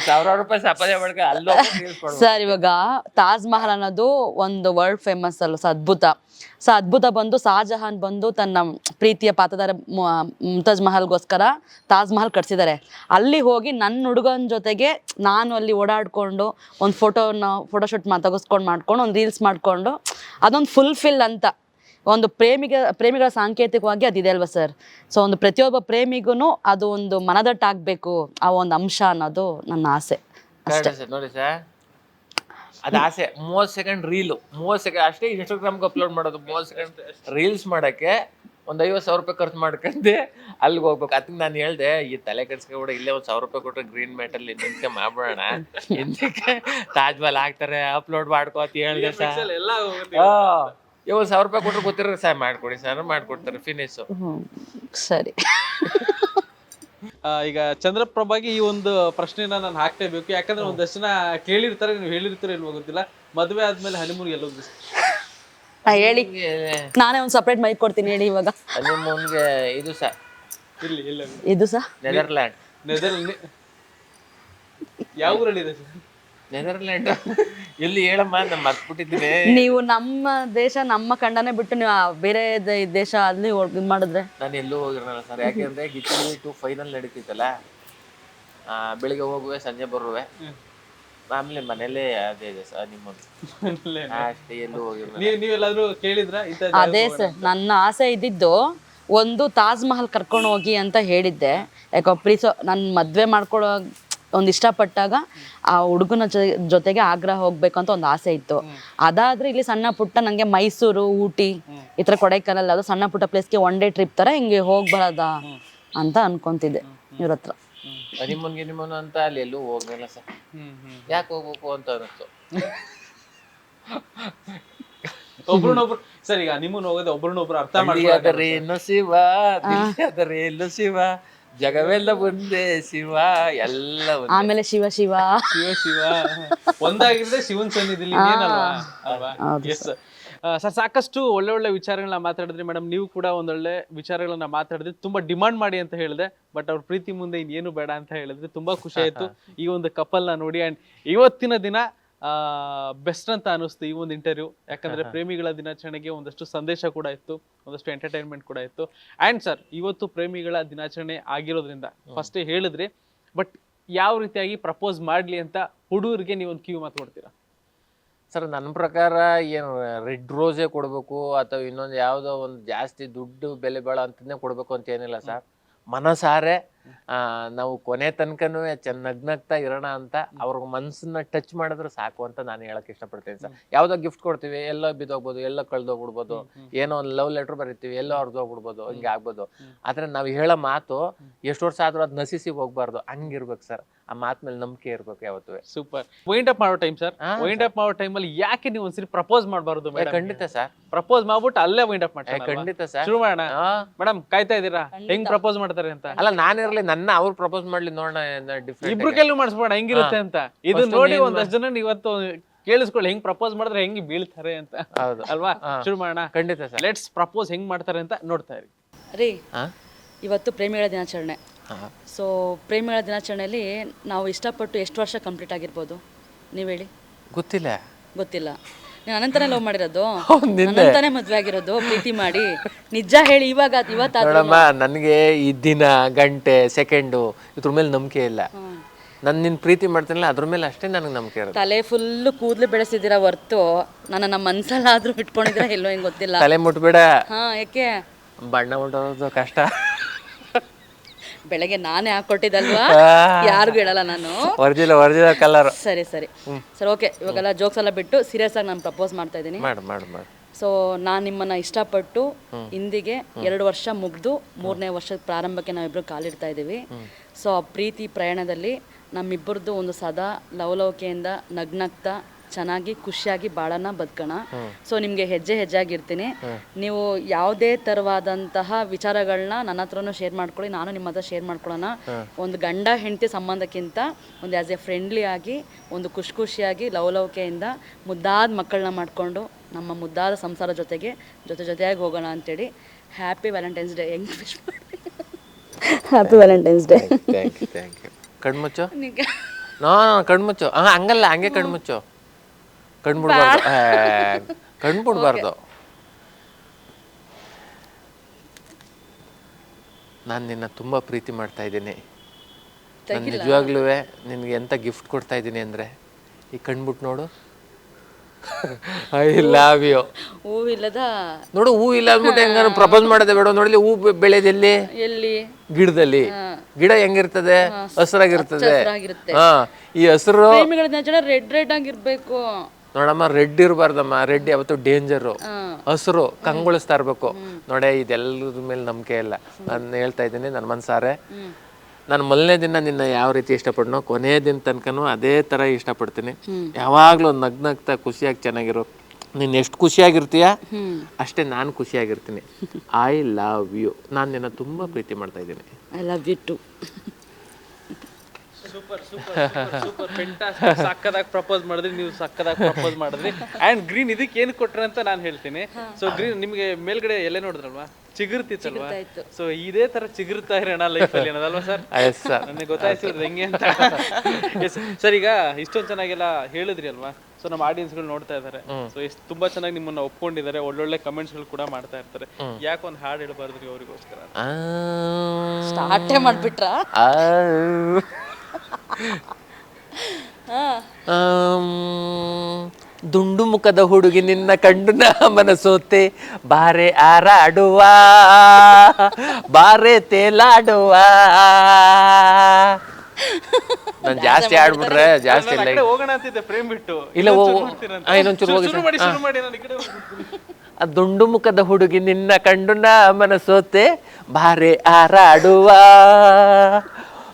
S2: ಸಾವಿರಾರು ರೂಪಾಯಿ ಸಂಪಾದನೆ ಮಾಡ್ಕ ಅಲ್ಲಿ ರೀಲ್ಸ್
S3: ಸರ್, ಇವಾಗ ತಾಜ್ ಮಹಲ್ ಅನ್ನೋದು ಒಂದು ವರ್ಲ್ಡ್ ಫೇಮಸ್ ಅಲ್ಲ, ಸೊ ಅದ್ಭುತ. ಸೊ ಅದ್ಭುತ ಬಂದು ಶಾಜಹಾನ್ ಬಂದು ತನ್ನ ಪ್ರೀತಿಯ ಪಾತ್ರದಾರ ಮುಮ್ತಾಜ್ ಮಹಲ್ಗೋಸ್ಕರ ತಾಜ್ ಮಹಲ್ ಕಟ್ಸಿದ್ದಾರೆ. ಅಲ್ಲಿ ಹೋಗಿ ನನ್ನ ಹುಡುಗನ ಜೊತೆಗೆ ನಾನು ಅಲ್ಲಿ ಓಡಾಡ್ಕೊಂಡು ಒಂದು ಫೋಟೋನ ಫೋಟೋಶೂಟ್ ಮಾ, ತಗಸ್ಕೊಂಡು ಮಾಡ್ಕೊಂಡು, ಒಂದು ರೀಲ್ಸ್ ಮಾಡಿಕೊಂಡು, ಅದೊಂದು ಫುಲ್ಫಿಲ್ ಅಂತ. ಒಂದು ಪ್ರೇಮಿಗ ಪ್ರೇಮಿಗಳ ಸಾಂಕೇತಿಕವಾಗಿ ಅದಿದೆ ಅಲ್ವಾ ಸರ್? ಸೊ ಒಂದು ಪ್ರತಿಯೊಬ್ಬ ಪ್ರೇಮಿಗೂ ಅದು ಒಂದು ಮನದಟ್ಟಾಗಬೇಕು ಆ ಒಂದು ಅಂಶ ಅನ್ನೋದು ನನ್ನ ಆಸೆ.
S2: ಕರೆಕ್ಟ್ ಸರ್ ನೋಡಿ ಸರ್. ಅದು ಆಸೆ ಮೂವತ್ ಸೆಕೆಂಡ್ ರೀಲು ಮೂವತ್ತು ಸೆಕೆಂಡ್ ಅಷ್ಟೇ ಇನ್ಸ್ಟಾಗ್ರಾಮ್ಗೆ ಅಪ್ಲೋಡ್ ಮಾಡೋದು ಮೂವತ್ ಸೆಕೆಂಡ್ ರೀಲ್ಸ್ ಮಾಡಕ್ಕೆ ಒಂದ್ ಐವತ್ತು ಸಾವಿರ ರೂಪಾಯಿ ಖರ್ಚು ಮಾಡ್ಕೊಂಡೆ ಅಲ್ಲಿಗೆ ಹೋಗ್ಬೇಕು. ಅದಕ್ಕೆ ನಾನು ಹೇಳ್ದೆ ಈ ತಲೆ ಕೆಡ್ಸ್ಕೊಬಿಡ ಇಲ್ಲೇ ಒಂದ್ ಸಾವಿರ ರೂಪಾಯಿ ಕೊಟ್ಟರೆ ಗ್ರೀನ್ ಮೆಟಲ್ ನಿಂತೆ ಮಾಡ್ಬಿಡೋಣ. ಹಿಂದಕ್ಕೆ ತಾಜ್ ಮಹಲ್ ಹಾಕ್ತಾರೆ ಅಪ್ಲೋಡ್ ಮಾಡ್ಕೋ ಅಂತ ಹೇಳ್ದೆ ಸರ್. ಒಂದ್ ಸಾವಿರ ರೂಪಾಯಿ ಕೊಟ್ರೆ ಗೊತ್ತಿರೋ ಸರ್ ಮಾಡ್ಕೊಡಿ ಸರ್ ಮಾಡ್ಕೊಡ್ತಾರೆ ಫಿನಿಶ್
S3: ಸರಿ.
S1: ಆ, ಈಗ ಚಂದ್ರಪ್ರಭಾಗೆ ಈ ಒಂದು ಪ್ರಶ್ನೆನ ನಾನು ಹಾಕ್ಲೇಬೇಕು. ಯಾಕಂದ್ರೆ ಒಂದಷ್ಟು ದರ್ಶನ ಕೇಳಿರ್ತಾರೆ ನೀವು ಹೇಳಿರ್ತಾರೆ ಇಲ್ವೋ ಗೊತ್ತಿಲ್ಲ. ಮದುವೆ ಆದ್ಮೇಲೆ ಹನಿಮೂನ್ ಎಲ್ಲ
S3: ಹಾ, ಹೇಳಿ. ನಾನೇ ಒಂದು ಸಪ್ರೇಟ್ ಮೈಕ್ ಕೊಡ್ತೀನಿ ಹೇಳಿ ಇವಾಗ.
S2: ಹನಿಮೂನ್ಗೆ ಇದು ಸಹ
S1: ಇಲ್ಲಿ ಇಲ್ಲ.
S3: ಇದು ಸಹ
S2: ನೆದರ್ಲ್ಯಾಂಡ್
S1: ನೆದರ್ಲ್ಯಾಂಡ್ ಯಾವ ಊರಲ್ಲಿದೆ ಸರ್?
S2: ನೆದರ್ಲ್ಯಾಂಡ್ ಎಲ್ಲಿ ಹೇಳಮ್ಮ ನಾನು ಮರ್ತ್ಬಿಟ್ಟಿದ್ದೀನಿ
S3: ನೀವು ನಮ್ಮ ದೇಶ ನಮ್ಮ ಕಂಡನೆ ಬಿಟ್ಟು ನೀವು ಆ ಬೇರೆ ದ- ದೇಶ ಅಲ್ಲಿ ಇದು ಮಾಡಿದ್ರೆ?
S2: ನಾನು ಎಲ್ಲೂ ಹೋಗಿರಲ್ಲ ಸರ್. ಯಾಕೆಂದ್ರೆ ಗಿಚ್ಚಿ ಟು ಫೈನಲ್ ನಡೀತಿತ್ತಲ್ಲ? ಆ, ಬೆಳಿಗ್ಗೆ ಹೋಗುವೆ ಸಂಜೆ ಬರುವೆ. ಆಮೇಲೆ ಮನೇಲೇ ಅದೇ ಇದೆ ಸರ್ ನಿಮ್ಮದು. ಅಷ್ಟೇ ಎಲ್ಲೂ ಹೋಗಿರಲ್ಲ.
S1: ನೀವ್ ನೀವೆಲ್ಲಾದ್ರೂ ಕೇಳಿದ್ರ? ಇಂಥ
S3: ಅದೇ ಸರ್ ನನ್ನ ಆಸೆ ಇದ್ದಿದ್ದು ಒಂದು ತಾಜ್ ಮಹಲ್ ಕರ್ಕೊಂಡು ಹೋಗಿ ಅಂತ ಹೇಳಿದ್ದೆ. ಯಾಕೋ ಪ್ರೀಸೋ ನಾನು ಮದುವೆ ಮಾಡ್ಕೊಳ್ಳೋ ಒಂದು ಇಷ್ಟಪಟ್ಟಾಗ ಆ ಹುಡುಗನ ಜೊತೆಗೆ ಆಗ್ರಹ ಹೋಗ್ಬೇಕು ಅಂತ ಒಂದು ಆಸೆ ಇತ್ತು. ಅದಾದ್ರೆ ಇಲ್ಲಿ ಸಣ್ಣ ಪುಟ್ಟ ನನಗೆ ಮೈಸೂರು ಊಟಿ ಈ ಥರ ಕೊಡೈಕನಲ್ ಅದು ಸಣ್ಣ ಪುಟ್ಟ ಪ್ಲೇಸ್ಗೆ ಒನ್ ಡೇ ಟ್ರಿಪ್ ತರ ಹಿಂಗೆ ಹೋಗಿ ಬರೋದಾ ಅಂತ ಅನ್ಕೊಂತಿದ್ದೆ ಇವ್ರ ಹತ್ರ.
S2: ಹನಿಮೂನ್ ಗಿನಿಮೂನ್ ಅಂತ ಅಲ್ಲಿ ಎಲ್ಲೂ ಹೋಗಲಿಲ್ಲ ಸರ್.
S1: ಹ್ಮ್ ಹ್ಮ್
S2: ಯಾಕೆ ಹೋಗ್ಬೇಕು ಅಂತ ಅನ್ನಿಸ್ತು.
S1: ಒಬ್ರನ್ನೊಬ್ರು ಸರ್ ಈಗ ನಿಮ್ಮನ್ನ ಹೋಗೋದು ಒಬ್ರನ್ನೊಬ್ರು ಅರ್ಥ ಮಾಡಿ
S2: ಅದರೇನು ಶಿವ ಅದರೇನು ಶಿವ. ಜಗವೆಲ್ಲ ಒಂದೇ ಶಿವ ಎಲ್ಲ ಒಂದೇ.
S3: ಆಮೇಲೆ ಶಿವ ಶಿವ.
S1: ಶಿವ ಶಿವ. ಒಂದಾಗಿದ್ರೆ ಶಿವನ್ ಸನ್ನಿಧಿಲಿ ಏನಲ್ವಾ ಅಲ್ವಾ? Yes sir. ಸಾಕಷ್ಟು ಒಳ್ಳೆ ಒಳ್ಳೆ ವಿಚಾರಗಳನ್ನ ಮಾತಾಡಿದ್ರಿ ಮೇಡಮ್ ನೀವು ಕೂಡ ಒಂದೊಳ್ಳೆ ವಿಚಾರಗಳನ್ನ ಮಾತಾಡಿದ್ರಿ. ತುಂಬಾ ಡಿಮಾಂಡ್ ಮಾಡಿ ಅಂತ ಹೇಳಿದೆ. ಬಟ್ ಅವ್ರ ಪ್ರೀತಿ ಮುಂದೆ ಇನ್ನೇನು ಬೇಡ ಅಂತ ಹೇಳಿದ್ರೆ ತುಂಬಾ ಖುಷಿ ಆಯ್ತು. ಈ ಒಂದು ನ ನೋಡಿ. ಅಂಡ್ ಇವತ್ತಿನ ದಿನ ಬೆಸ್ಟ್ ಅಂತ ಅನಿಸ್ತು ಈ ಒಂದು ಇಂಟರ್ವ್ಯೂ ಯಾಕಂದ್ರೆ ಪ್ರೇಮಿಗಳ ದಿನಾಚರಣೆಗೆ ಒಂದಷ್ಟು ಸಂದೇಶ ಕೂಡ ಇತ್ತು ಒಂದಷ್ಟು ಎಂಟರ್ಟೈನ್ಮೆಂಟ್ ಕೂಡ ಇತ್ತು. ಆ್ಯಂಡ್ ಸರ್ ಇವತ್ತು ಪ್ರೇಮಿಗಳ ದಿನಾಚರಣೆ ಆಗಿರೋದ್ರಿಂದ ಫಸ್ಟ್ ಹೇಳಿದ್ರಿ ಬಟ್ ಯಾವ ರೀತಿಯಾಗಿ ಪ್ರಪೋಸ್ ಮಾಡ್ಲಿ ಅಂತ ಹುಡುಗರಿಗೆ ನೀವು ಒಂದು ಕಿವಿ ಮಾತು ಕೊಡ್ತೀರಾ?
S2: ಸರ್ ನನ್ನ ಪ್ರಕಾರ ಏನು ರೆಡ್ ರೋಸೇ ಕೊಡಬೇಕು ಅಥವಾ ಇನ್ನೊಂದು ಯಾವುದೋ ಒಂದು ಜಾಸ್ತಿ ದುಡ್ಡು ಬೆಲೆ ಬಾಳ ಕೊಡಬೇಕು ಅಂತ ಏನಿಲ್ಲ ಸರ್ ಮನಸಾರೆ ನಾವು ಕೊನೆ ತನಕನೂ ಚೆನ್ನ ನಗ್ನಗ್ತಾ ಇರೋಣ ಅಂತ ಅವ್ರ ಮನ್ಸನ್ನ ಟಚ್ ಮಾಡಿದ್ರೆ ಸಾಕು ಅಂತ ನಾನು ಹೇಳಕ್ ಇಷ್ಟಪಡ್ತೀನಿ ಸರ್. ಯಾವ್ದೋ ಗಿಫ್ಟ್ ಕೊಡ್ತೀವಿ ಎಲ್ಲೋ ಬಿದ್ದೋಗ್ಬೋದು ಎಲ್ಲೋ ಕಳ್ದೋಗ್ಬಿಡ್ಬೋದು ಏನೋ ಒಂದು ಲವ್ ಲೆಟರ್ ಬರೀತೀವಿ ಎಲ್ಲೋ ಹೋಗ್ಬಿಡ್ಬೋದು ಹಿಂಗೆ ಆಗ್ಬೋದು. ಆದ್ರೆ ನಾವು ಹೇಳೋ ಮಾತು ಎಷ್ಟು ವರ್ಷ ಆದ್ರೂ ಅದು ನಸಿಸಿ ಹೋಗ್ಬಾರ್ದು ಹಂಗಿರ್ಬೇಕು ಸರ್. ಆ ಮಾತ್ ಮೇಲೆ ನಂಬಿಕೆ ಇರ್ಬೇಕು ಯಾವತ್ತು.
S1: ಸೂಪರ್ ವೈಂಡ್ ಅಪ್ ಮಾಡೋ ಟೈಮ್ ಸರ್ ವೈಂಡ್ ಅಪ್ ಮಾಡೋ ಟೈಮ್ ಅಲ್ಲಿ ಯಾಕೆ ನೀವು ಒಂದ್ಸರಿ ಪ್ರಪೋಸ್ ಮಾಡಬಾರ್ದು
S2: ಖಂಡಿತ ಸರ್
S1: ಪ್ರಪೋಸ್ ಮಾಡ್ಬಿಟ್ಟು ಅಲ್ಲೇ ವೈಂಡ್ ಅಪ್ ಮಾಡ್ತಾರೆ
S2: ಖಂಡಿತ ಸರ್
S1: ಶುರು ಮಾಡೋಣ.
S2: ಆ,
S1: ಮೇಡಮ್ ಕಾಯ್ತಾ ಇದ್ದೀರಾ? ಹೆಂಗ್ ಪ್ರಪೋಸ್ ಮಾಡ್ತಾರೆ ಅಂತ?
S2: ಅಲ್ಲ ನಾನಿರ್ಲಿ ನನ್ನ ಅವ್ರು ಪ್ರಪೋಸ್ ಮಾಡ್ಲಿ ನೋಡೋಣ ಡಿಫ್ರೆಂಟ್
S1: ಇಬ್ರು ಕೆಲವು ಮಾಡಿಸ್ಬೋಣ ಹೆಂಗಿರುತ್ತೆ ಅಂತ. ಇದು ನೋಡಿ ಒಂದಷ್ಟು ಜನ ಇವತ್ತು ಕೇಳಿಸ್ಕೊಳ್ಳಿ ಹೆಂಗ್ ಪ್ರಪೋಸ್ ಮಾಡಿದ್ರೆ ಹೆಂಗ್ ಬೀಳ್ತಾರೆ ಅಂತ.
S2: ಹೌದು.
S1: ಅಲ್ವಾ? ಶುರು ಮಾಡೋಣ.
S2: ಖಂಡಿತ ಸರ್.
S1: ಲೆಟ್ಸ್ ಪ್ರಪೋಸ್ ಹೆಂಗ್ ಮಾಡ್ತಾರೆ ಅಂತ ನೋಡ್ತಾ ಇರಿ.
S3: ರೀ ಇವತ್ತು ಪ್ರೇಮಿಗಳ ದಿನಾಚರಣೆ. ಸೊ ಪ್ರೇಮಿಗಳ ದಿನಾಚರಣೆಯಲ್ಲಿ ನಾವು ಇಷ್ಟಪಟ್ಟು ಎಷ್ಟು ವರ್ಷ ಕಂಪ್ಲೀಟ್ ಆಗಿರ್ಬೋದು? ನೀವು ಹೇಳಿ.
S2: ಗೊತ್ತಿಲ್ಲ.
S3: ಗೊತ್ತಿಲ್ಲ. ನೀನು ಅನಂತನೇ ಲವ್ ಮಾಡಿರೋದು. ಅನಂತನೇ ಮದ್ವೆ ಆಗಿರೋದು ಪ್ರೀತಿ ಮಾಡಿ. ನಿಜ ಹೇಳಿ ಇವಾಗ ಇವತ್ತಾದ್ರೂ
S2: ನೋಡಮ್ಮ ನನಗೆ ಈ ದಿನ ಗಂಟೆ ಸೆಕೆಂಡು ಇದ್ರ ಮೇಲೆ ನಂಬಿಕೆ ಇಲ್ಲ. ನಾನು ನಿನ್ ಪ್ರೀತಿ ಮಾಡ್ತೀನಲ್ಲ ಅದ್ರ ಮೇಲೆ ಅಷ್ಟೇ ನನಗೆ ನಂಬಿಕೆ ಇರೋದು.
S3: ತಲೆ ಫುಲ್ಲು ಕೂದಲು ಬೆಳೆಸಿದಿರಾ ಹೊರ್ತು? ನನ್ನ ನಮ್ಮ ಮನ್ಸಲ್ಲಾದ್ರೂ ಇಟ್ಕೊಂಡಿದ್ರೆ ಎಲ್ಲೋ ಹೆಂಗ್ ಗೊತ್ತಿಲ್ಲ.
S2: ತಲೆ ಮುಟ್ಬೇಡ.
S3: ಹಾ ಯಾಕೆ?
S2: ಬಣ್ಣ ಮುಟ್ಟೋದು ಕಷ್ಟ.
S3: ಬೆಳಗ್ಗೆ ನಾನೇ ಹಾಕೊಟ್ಟಿದ್ದಲ್ವಾ? ಯಾರಿಗೂ ಹೇಳಲ್ಲ ನಾನು.
S2: Original original colour.
S3: ಸರಿ ಸರಿ. ಸರಿ ಓಕೆ. ಇವಾಗೆಲ್ಲ ಜೋಕ್ಸ್ ಎಲ್ಲ ಬಿಟ್ಟು ಸೀರಿಯಸ್ ಆಗಿ ನಾನು ಪ್ರಪೋಸ್ ಮಾಡ್ತಾ ಇದ್ದೀನಿ.
S2: ಮಾಡು ಮಾಡು ಮಾಡು.
S3: ಸೊ ನಾನು ನಿಮ್ಮನ್ನ ಇಷ್ಟಪಟ್ಟು ಇಂದಿಗೆ ಎರಡು ವರ್ಷ ಮುಗ್ದು ಮೂರನೇ ವರ್ಷದ ಪ್ರಾರಂಭಕ್ಕೆ ನಾವಿಬ್ರು ಕಾಲಿಡ್ತಾ ಇದ್ದೀವಿ. ಸೊ ಆ ಪ್ರೀತಿ ಪ್ರಯಾಣದಲ್ಲಿ ನಮ್ಮಿಬ್ಬರದ್ದು ಒಂದು ಸದಾ ಲವಲವಿಕೆಯಿಂದ ನಗ್ನಗ್ತಾ ಚೆನ್ನಾಗಿ ಖುಷಿಯಾಗಿ ಬಾಳನ ಬದುಕೋಣ. ಸೊ ನಿಮಗೆ ಹೆಜ್ಜೆ ಹೆಜ್ಜೆಯಾಗಿರ್ತೀನಿ. ನೀವು ಯಾವುದೇ ತರವಾದಂತಹ ವಿಚಾರಗಳನ್ನ ನನ್ನ ಹತ್ರನೂ ಶೇರ್ ಮಾಡ್ಕೊಳ್ಳಿ ನಾನು ನಿಮ್ಮ ಹತ್ರ ಶೇರ್ ಮಾಡ್ಕೊಳ್ಳೋಣ. ಒಂದು ಗಂಡ ಹೆಂಡತಿ ಸಂಬಂಧಕ್ಕಿಂತ ಒಂದು ಆ್ಯಸ್ ಎ ಫ್ರೆಂಡ್ಲಿ ಆಗಿ ಒಂದು ಖುಷಿ ಖುಷಿಯಾಗಿ ಲವಲವಿಕೆಯಿಂದ ಮುದ್ದಾದ ಮಕ್ಕಳನ್ನ ಮಾಡಿಕೊಂಡು ನಮ್ಮ ಮುದ್ದಾದ ಸಂಸಾರ ಜೊತೆಗೆ ಜೊತೆ ಜೊತೆಯಾಗಿ ಹೋಗೋಣ ಅಂತೇಳಿ ಹ್ಯಾಪಿ ವ್ಯಾಲೆಂಟೈನ್ಸ್ ಡೇ ಹೆಂಗ್ ವಿಶ್ ಮಾಡಿ happy Valentine's day
S2: thank you thank you ಕಣ್ಮುಚ್ಚು? No ಕಣ್ಮುಚ್ಚು? ಹಂಗಲ್ಲ ಹಂಗೆ ಕಣ್ಮುಚ್ಚು. ಕಣ್ಬಿಡ್ಬಾರ್ದು ಕಣ್ಬಿಡ್ಬಾರ್ದು ನಾನು ನಿನ್ನ ತುಂಬ ಪ್ರೀತಿ ಮಾಡ್ತಾ ಇದ್ದೀನಿ. ನಾನು ನಿಜವಾಗ್ಲೂ ನಿನಗೆ ಎಂತ ಗಿಫ್ಟ್ ಕೊಡ್ತಾ ಇದ್ದೀನಿ ಅಂದರೆ ಈ ಕಣ್ಬಿಟ್ಟು ನೋಡು. I love you.
S3: ಹೂವಿಲ್ಲದ
S2: ನೋಡು ಹೂ ಇಲ್ಲ ಅಂದ್ಬಿಟ್ಟು ಹೆಂಗಾರು ಪ್ರಪೋಸ್ ಮಾಡೋದೇ ಬೇಡ. ನೋಡಿ ಹೂ ಬೆಳೆದಲ್ಲಿ
S3: ಎಲ್ಲಿ?
S2: ಗಿಡದಲ್ಲಿ. ಗಿಡ ಹೆಂಗಿರ್ತದೆ? ಹಸಿರಾಗಿರ್ತದೆ. ಹಾ ಈ ಹಸಿರು
S3: ರೆಡ್ ರೆಡ್ ಆಗಿರ್ಬೇಕು.
S2: ನೋಡಮ್ಮ ರೆಡ್ ಇರಬಾರ್ದಮ್ಮ. ರೆಡ್ ಯಾವತ್ತು ಡೇಂಜರು. ಹಸಿರು ಕಂಗೊಳಿಸ್ತಾ ಇರ್ಬೇಕು ನೋಡೇ ಇದೆಲ್ಲದ್ರ ಮೇಲೆ ನಂಬಿಕೆ ಇಲ್ಲ. ನಾನು ಹೇಳ್ತಾ ಇದ್ದೀನಿ ನನ್ನ ಮನ್ಸಾರೆ. ನಾನು ಮೊದಲನೇ ದಿನ ನಿನ್ನ ಯಾವ ರೀತಿ ಇಷ್ಟಪಡ್ನೋ ಕೊನೆಯ ದಿನ ತನಕನೂ ಅದೇ ಥರ ಇಷ್ಟಪಡ್ತೀನಿ. ಯಾವಾಗಲೂ ನಗ್ನಗ್ತಾ ಖುಷಿಯಾಗಿ ಚೆನ್ನಾಗಿರು ನೀನು ಎಷ್ಟು ಖುಷಿಯಾಗಿರ್ತೀಯ? ಅಷ್ಟೇ ನಾನು ಖುಷಿಯಾಗಿರ್ತೀನಿ. ಐ ಲವ್ ಯು ನಾನು ನಿನ್ನ ತುಂಬ ಪ್ರೀತಿ ಮಾಡ್ತಾ ಇದ್ದೀನಿ.
S3: I love you too
S1: super super super fantastic ಸಕ್ಕದಾಗಿ propose ಮಾಡಿದ್ರಿ ನೀವು ಸಕ್ಕದಾಗಿ ಪ್ರಪೋಸ್ ಮಾಡಿದ್ರಿ. ಅಂಡ್ ಗ್ರೀನ್ ಇದಕ್ಕೆ ಏನು ಕೊಟ್ರೆ ಅಂತ ನಾನು ಹೇಳ್ತೀನಿ. ಸೊ ಗ್ರೀನ್ ನಿಮಗೆ ಮೇಲ್ಗಡೆ ಎಲೆ ನೋಡಿದ್ರಲ್ವಾ? ಚಿಗುರ್ತಿತ್ತಲ್ವಾ? ಸೊ ಇದೇ ತರ ಚಿಗುರ್ತಾ ಇರೋಣ ಲೈಫ್ ಅಲ್ಲಿ ಅನ್ನೋದಲ್ವಾ ಸರ್
S2: ಎಸ್ ಸರ್
S1: ನನಗೆ ಗೊತ್ತಾಯ್ತಿರೋದು ಹೆಂಗೆ ಅಂತ. ಸರ್ ಈಗ ಇಷ್ಟೊಂದು ಚೆನ್ನಾಗೆಲ್ಲ ಹೇಳಿದ್ರಿ ಅಲ್ವಾ? ಸೊ ನಮ್ಮ ಆಡಿಯನ್ಸ್ಗಳು ನೋಡ್ತಾ ಇದ್ದಾರೆ. ಸೊ ಎಷ್ಟು ತುಂಬಾ ಚೆನ್ನಾಗಿ ನಿಮ್ಮನ್ನ ಒಪ್ಕೊಂಡಿದ್ದಾರೆ. ಒಳ್ಳೊಳ್ಳೆ ಕಮೆಂಟ್ಸ್ಗಳು ಕೂಡ ಮಾಡ್ತಾ ಇರ್ತಾರೆ. ಯಾಕೆ ಒಂದು ಹಾಡು ಹೇಳ್ಬಾರ್ದ್ರಿ ಅವರಿಗೋಸ್ಕರ
S3: ಸ್ಟಾರ್ಟೇ ಮಾಡ್ಬಿಟ್ರಾ?
S2: ದುಂಡು ಮುಖದ ಹುಡುಗಿ ನಿನ್ನ ಕಂಡು ನಾ ಮನಸೋತೆ ಬಾರೆ ಆರಾಡುವ ಬಾರೆ ತೇಲಾಡುವ. ನಾನು ಜಾಸ್ತಿ ಆಡ್ಬಿಟ್ರೆ ಜಾಸ್ತಿ ಇಲ್ಲ
S1: ಹೋಗೋಣ ಅಂತಿದ್ದೆ ಪ್ರೇಮ್ ಬಿಟ್ಟು.
S2: ಇಲ್ಲ,
S1: ಇನ್ನೊಂದ್ ಚೂರು
S2: ಆ, ಇನ್ನೊಂದ್ ಹೋಗಿ
S1: ಶುರು ಮಾಡಿ ಶುರು ಮಾಡಿ ನಾನು ಈ ಕಡೆ ಹೋಗ್ಬಿಡ್ತೀನಿ.
S2: ಆ ದುಂಡು ಮುಖದ ಹುಡುಗಿ ನಿನ್ನ ಕಂಡು ನಾ ಮನಸೋತೆ ಬಾರೆ ಆರಾಡುವ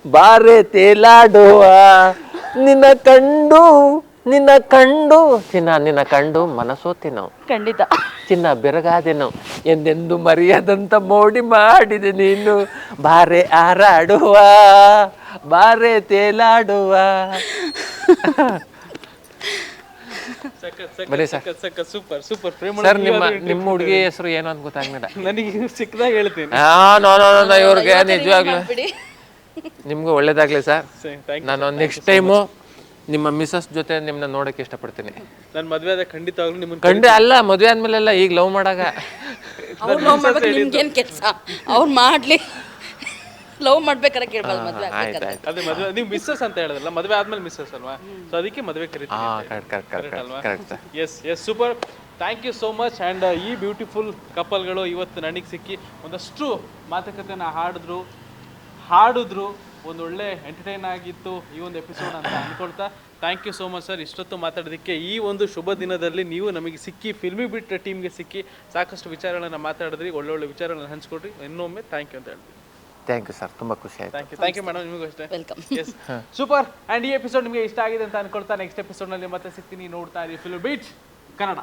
S2: ಬಾರೆ ತೇಲಾಡುವ. ನಿನ್ನ ಕಂಡು ನಿನ್ನ ಕಂಡು. ಚಿನ್ನ ನಿನ್ನ ಕಂಡು ಮನಸೋತೆ ನಾವು
S3: ಖಂಡಿತ.
S2: ಚಿನ್ನ ಬೆರಗಾದೆನು. ಎಂದೆಂದು ಮರೆಯದಂತ ಮೋಡಿ ಮಾಡಿದೆ ನೀನು. ಬಾರೆ ಹಾರಾಡುವ ಬಾರೆ ತೇಲಾಡುವ. ಸರ್.
S1: Super super.
S2: ಸರ್ ನಿಮ್ಮ ನಿಮ್ಮ ಹುಡುಗಿ ಹೆಸರು ಏನು ಅಂತ ಗೊತ್ತಾಗ್ಲಿಲ್ಲ.
S1: ನನಗೆ ಸಿಕ್ಕದಾಗ ಹೇಳ್ತೀನಿ.
S2: ಆ, ನೋ ನೋ ನೋ, ನೋ ಇವ್ರಿಗೆ ನಿಜವಾಗ್ಲೂ. ನಿಮ್ಗೂ ಒಳ್ಳೇದಾಗಲಿ ಸರ್
S1: ಥ್ಯಾಂಕ್
S2: ನಾನು ನೆಕ್ಸ್ಟ್ ಟೈಮು ನಿಮ್ಮ ಮಿಸಸ್ ಜೊತೆ ನಿಮ್ಮನ್ನ ನೋಡಕ್ಕೆ ಇಷ್ಟಪಡ್ತೀನಿ.
S1: ನನ್ನ ಮದುವೆ ಆದ ಖಂಡಿತವಾಗ್ಲೂ ನಿಮ್ಮನ್ನ
S2: ಕಂಡು ಅಲ್ಲ ಮದುವೆ ಆದ್ಮೇಲೆಲ್ಲ ಈಗ ಲವ್ ಮಾಡಾಗ.
S3: ಅವ್ರು ಲವ್ ಮಾಡ್ಬೇಕು ನಿಮ್ಗೇನ್ ಕೆಲಸ? ಅವ್ರು ಮಾಡ್ಲಿ. ಲವ್ ಮಾಡ್ಬೇಕಾರೆ ಕೇಳ್ಬಾರ್ದು ಮದುವೆ
S2: ಆಯ್ತು
S3: ಆಗ್ಬೇಕಾದ್ರೆ.
S2: ಆಯ್ತು.
S1: ಅದೇ ಮದುವೆ ನೀವು ಮಿಸ್ಸಸ್ ಅಂತ ಹೇಳಿದ್ರಲ್ಲ ಮದುವೆ ಆದ್ಮೇಲೆ ಮಿಸ್ಸಸ್ ಅಲ್ವಾ? ಸೊ ಅದಕ್ಕೆ ಮದುವೆ ಕರಿತೀನಿ
S2: ಹಾ ಕರೆಕ್ಟ್ ಕರೆಕ್ಟ್
S1: ಅಲ್ವಾ?
S2: Correct correct sir
S1: yes yes super thank you so much and ಈ ಬ್ಯೂಟಿಫುಲ್ ಕಪಲ್ಗಳು ಇವತ್ತು ನನಗೆ ಸಿಕ್ಕಿ ಒಂದಷ್ಟು ಮಾತುಕತೆನ ಹಾಡಿದ್ರು. ಹಾಡಿದ್ರು ಒಂದು ಒಳ್ಳೆ ಎಂಟರ್ಟೈನ್ ಆಗಿತ್ತು ಈ ಒಂದು ಎಪಿಸೋಡ್ ಅಂತ ಅನ್ಕೊಳ್ತಾ. Thank you so much sir ಇಷ್ಟೊತ್ತು ಮಾತಾಡೋದಕ್ಕೆ ಈ ಒಂದು ಶುಭ ದಿನದಲ್ಲಿ ನೀವು ನಮಗೆ ಸಿಕ್ಕಿ ಫಿಲ್ಮಿ ಬಿಟ್ ಟೀಮ್ಗೆ ಸಿಕ್ಕಿ ಸಾಕಷ್ಟು ವಿಚಾರಗಳನ್ನ ಮಾತಾಡಿದ್ರಿ ಒಳ್ಳೊಳ್ಳೆ ವಿಚಾರಗಳನ್ನ ಹಂಚ್ಕೊಡ್ರಿ ಇನ್ನೊಮ್ಮೆ ಥ್ಯಾಂಕ್ ಯು ಅಂತ ಹೇಳ್ತೀವಿ
S2: ಥ್ಯಾಂಕ್ ಯು ಸರ್ ತುಂಬ ಖುಷಿ ಆಯ್ತು.
S1: Thank you thank you madam ನಿಮಗೂ ಅಷ್ಟೇ.
S3: ವೆಲ್ಕಮ್
S1: ಎಸ್ ಸೂಪರ್ ಆ್ಯಂಡ್ ಈ ಎಪಿಸೋಡ್ ನಿಮಗೆ ಇಷ್ಟ ಆಗಿದೆ ಅಂತ ಅನ್ಕೊಳ್ತಾ ನೆಕ್ಸ್ಟ್ ಎಪಿಸೋಡ್ನಲ್ಲಿ ಮತ್ತೆ ಸಿಗ್ತೀನಿ ನೋಡ್ತಾ ಇರಿ. Film beach Kannada